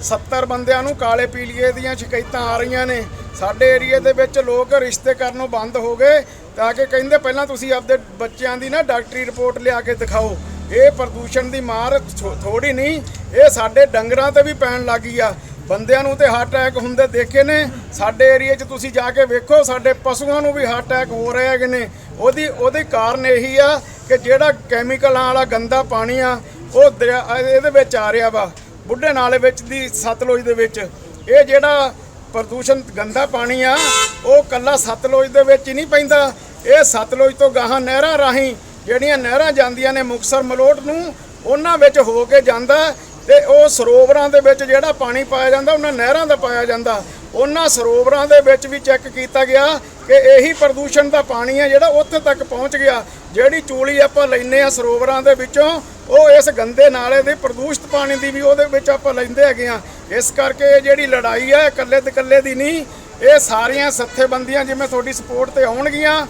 70 ਬੰਦਿਆਂ ਨੂੰ ਕਾਲੇ ਪੀਲੀਏ ਦੀਆਂ ਸ਼ਿਕਾਇਤਾਂ ਆ ਰਹੀਆਂ ਨੇ। ਸਾਡੇ ਏਰੀਏ ਦੇ ਵਿੱਚ ਲੋਕ ਰਿਸ਼ਤੇ ਕਰਨੋਂ ਬੰਦ ਹੋ ਗਏ ਤਾਂ ਕਿ ਕਹਿੰਦੇ ਪਹਿਲਾਂ ਤੁਸੀਂ ਆਪਦੇ ਬੱਚਿਆਂ ਦੀ ਨਾ ਡਾਕਟਰੀ ਰਿਪੋਰਟ ਲਿਆ ਕੇ ਦਿਖਾਓ। ਇਹ ਪ੍ਰਦੂਸ਼ਣ ਦੀ ਮਾਰ ਥੋੜੀ ਨਹੀਂ, ਇਹ ਸਾਡੇ ਡੰਗਰਾਂ ਤੇ ਵੀ ਪੈਣ ਲੱਗੀ ਆ। ਬੰਦਿਆਂ ਨੂੰ ਤੇ ਹਾਰਟ ਅਟੈਕ ਹੁੰਦੇ ਦੇਖੇ ਨੇ। ਸਾਡੇ ਏਰੀਏ 'ਚ ਤੁਸੀਂ ਜਾ ਕੇ ਵੇਖੋ, ਸਾਡੇ ਪਸ਼ੂਆਂ ਨੂੰ ਵੀ ਹਾਰਟ ਅਟੈਕ ਹੋ ਰਹੇ ਹੈਗੇ ਨੇ। ਉਹਦੀ, ਉਹਦੇ ਕਾਰਨ ਇਹੀ ਆ ਕਿ ਜਿਹੜਾ ਕੈਮੀਕਲਾਂ ਵਾਲਾ ਗੰਦਾ ਪਾਣੀ ਆ ਉਹ ਦਰਿਆ ਇਹਦੇ ਵਿੱਚ ਆ ਰਿਹਾ ਵਾ, ਬੁੱਢੇ ਨਾਲੇ ਵਿੱਚ ਦੀ ਸਤਲੁਜ ਦੇ ਵਿੱਚ। ਇਹ ਜਿਹੜਾ ਪ੍ਰਦੂਸ਼ਣ ਗੰਦਾ ਪਾਣੀ ਆ, ਉਹ ਕੱਲਾ ਸਤਲੁਜ ਦੇ ਵਿੱਚ ਹੀ ਨਹੀਂ ਪੈਂਦਾ। ਇਹ ਸਤਲੁਜ ਤੋਂ ਗਾਹਾਂ ਨਹਿਰਾਂ ਰਾਹੀਂ ਜਿਹੜੀਆਂ ਨਹਿਰਾਂ ਜਾਂਦੀਆਂ ਨੇ ਮੁਕਸਰ ਮਲੋਟ ਨੂੰ, ਉਹਨਾਂ ਵਿੱਚ ਹੋ ਕੇ ਜਾਂਦਾ ਤੇ ਉਹ ਸਰੋਵਰਾਂ ਦੇ ਵਿੱਚ ਜਿਹੜਾ ਪਾਣੀ ਪਾਇਆ ਜਾਂਦਾ, ਉਹਨਾਂ ਨਹਿਰਾਂ ਦਾ ਪਾਇਆ ਜਾਂਦਾ। ਉਹਨਾਂ ਸਰੋਵਰਾਂ ਦੇ ਵਿੱਚ ਵੀ ਚੈੱਕ ਕੀਤਾ ਗਿਆ ਕਿ ਇਹੀ ਪ੍ਰਦੂਸ਼ਣ ਦਾ ਪਾਣੀ ਆ ਜਿਹੜਾ ਉੱਥੇ ਤੱਕ ਪਹੁੰਚ ਗਿਆ। ਜਿਹੜੀ ਚੂਲੀ ਆਪਾਂ ਲੈਨੇ ਆ ਸਰੋਵਰਾਂ ਦੇ ਵਿੱਚੋਂ ਉਹ ਇਸ ਗੰਦੇ ਨਾਲੇ ਦੇ ਪ੍ਰਦੂਸ਼ਿਤ ਪਾਣੀ ਦੀ ਵੀ ਉਹਦੇ ਵਿੱਚ ਆਪਾਂ ਲੈਂਦੇ ਹੈਗੇ ਆ ਇਸ ਕਰਕੇ ਇਹ ਜਿਹੜੀ ਲੜਾਈ ਆ ਇਕੱਲੇ ਤੇ ਇਕੱਲੇ ਦੀ ਨਹੀਂ, ਇਹ ਸਾਰੀਆਂ ਸੱਥੇਬੰਦੀਆਂ ਜਿਵੇਂ ਤੁਹਾਡੀ ਸਪੋਰਟ ਤੇ ਆਉਣਗੀਆਂ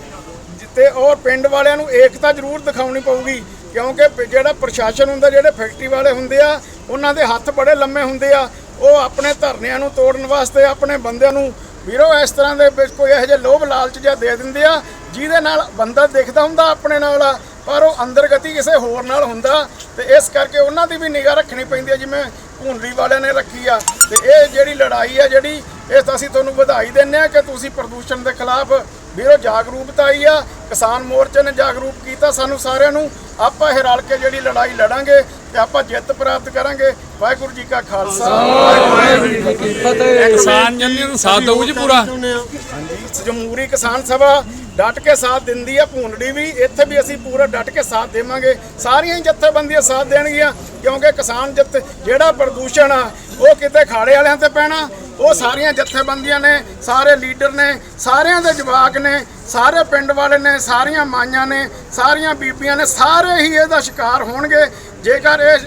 ਤੇ ਔਰ ਪਿੰਡ ਵਾਲਿਆਂ ਨੂੰ ਏਕਤਾ ਜ਼ਰੂਰ ਦਿਖਾਉਣੀ ਪਊਗੀ, ਕਿਉਂਕਿ ਜਿਹੜਾ ਪ੍ਰਸ਼ਾਸਨ ਹੁੰਦਾ, ਜਿਹੜੇ ਫੈਕਟਰੀ ਵਾਲੇ ਹੁੰਦੇ ਆ, ਉਹਨਾਂ ਦੇ ਹੱਥ ਬੜੇ ਲੰਮੇ ਹੁੰਦੇ ਆ। ਉਹ ਆਪਣੇ ਧਰਨਿਆਂ ਨੂੰ ਤੋੜਨ ਵਾਸਤੇ, ਆਪਣੇ ਬੰਦਿਆਂ ਨੂੰ, ਵੀਰੋ, ਇਸ ਤਰ੍ਹਾਂ ਦੇ ਕੋਈ ਇਹੋ ਜਿਹੇ ਲੋਭ ਲਾਲਚ ਜਿਹਾ ਦੇ ਦਿੰਦੇ ਆ, ਜਿਹਦੇ ਨਾਲ ਬੰਦਾ ਦੇਖਦਾ ਹੁੰਦਾ ਆਪਣੇ ਨਾਲ ਪਰ ਉਹ ਅੰਦਰ ਗਤੀ ਕਿਸੇ ਹੋਰ ਨਾਲ ਹੁੰਦਾ ਤੇ ਇਸ ਕਰਕੇ ਉਹਨਾਂ ਦੀ ਵੀ ਨਿਗਾਹ ਰੱਖਣੀ ਪੈਂਦੀ ਹੈ ਜਿਵੇਂ ਭੁੰਡਰੀ ਵਾਲਿਆਂ ਨੇ ਰੱਖੀ ਆ। ਤੇ ਇਹ ਜਿਹੜੀ ਲੜਾਈ ਆ ਜਿਹੜੀ, ਇਹ ਤਾਂ ਅਸੀਂ ਤੁਹਾਨੂੰ ਵਧਾਈ ਦਿੰਦੇ ਆ ਕਿ ਤੁਸੀਂ ਪ੍ਰਦੂਸ਼ਣ ਦੇ ਖਿਲਾਫ ਵੀਰੋ ਜਾਗਰੂਕਤਾ ਆਈ ਆ। ਕਿਸਾਨ ਮੋਰਚੇ ਨੇ ਜਾਗਰੂਕ ਕੀਤਾ ਸਾਨੂੰ ਸਾਰਿਆਂ ਨੂੰ। ਆਪਾਂ ਇਹ ਰਲ ਕੇ ਜਿਹੜੀ ਲੜਾਈ ਲੜਾਂਗੇ ਤੇ ਆਪਾਂ ਜਿੱਤ ਪ੍ਰਾਪਤ ਕਰਾਂਗੇ। ਵਾਹਿਗੁਰੂ ਜੀ ਕਾ ਖਾਲਸਾ। ਵਾਹਿਗੁਰੂ ਜੀ ਕੀ ਫਤਿਹ ਕਿਸਾਨ ਜਨਨੀ ਨੂੰ ਸਾਥ ਦਊ ਜੀ ਪੂਰਾ। ਹਾਂਜੀ ਜਮਹੂਰੀ ਕਿਸਾਨ ਸਭਾ ਡਟ ਕੇ ਸਾਥ ਦਿੰਦੀ ਆ ਭੂੰਡੜੀ ਵੀ। ਇੱਥੇ ਵੀ ਅਸੀਂ ਪੂਰਾ ਡਟ ਕੇ ਸਾਥ ਦੇਵਾਂਗੇ। ਸਾਰੀਆਂ ਹੀ ਜਥੇਬੰਦੀਆਂ ਸਾਥ ਦੇਣਗੀਆਂ ਕਿਉਂਕਿ ਕਿਸਾਨ ਜਥ ਜਿਹੜਾ ਪ੍ਰਦੂਸ਼ਣ ਆ ਉਹ ਕਿਤੇ ਖਾੜੇ ਵਾਲਿਆਂ ਤੇ ਪੈਣਾ। ਉਹ ਸਾਰੀਆਂ ਜਥੇਬੰਦੀਆਂ ਨੇ ਸਾਰੇ ਲੀਡਰ ਨੇ ਸਾਰਿਆਂ ਦੇ ਜਵਾਕ ਨੇ ਸਾਰੇ ਪਿੰਡ ਵਾਲੇ ਨੇ ਸਾਰੀਆਂ ਮਾਈਆਂ ਨੇ ਸਾਰੀਆਂ ਬੀਬੀਆਂ ਨੇ ਸਾਰੇ ਹੀ ਇਹਦਾ ਸ਼ਿਕਾਰ ਹੋਣਗੇ। ਜੇਕਰ ਇਹ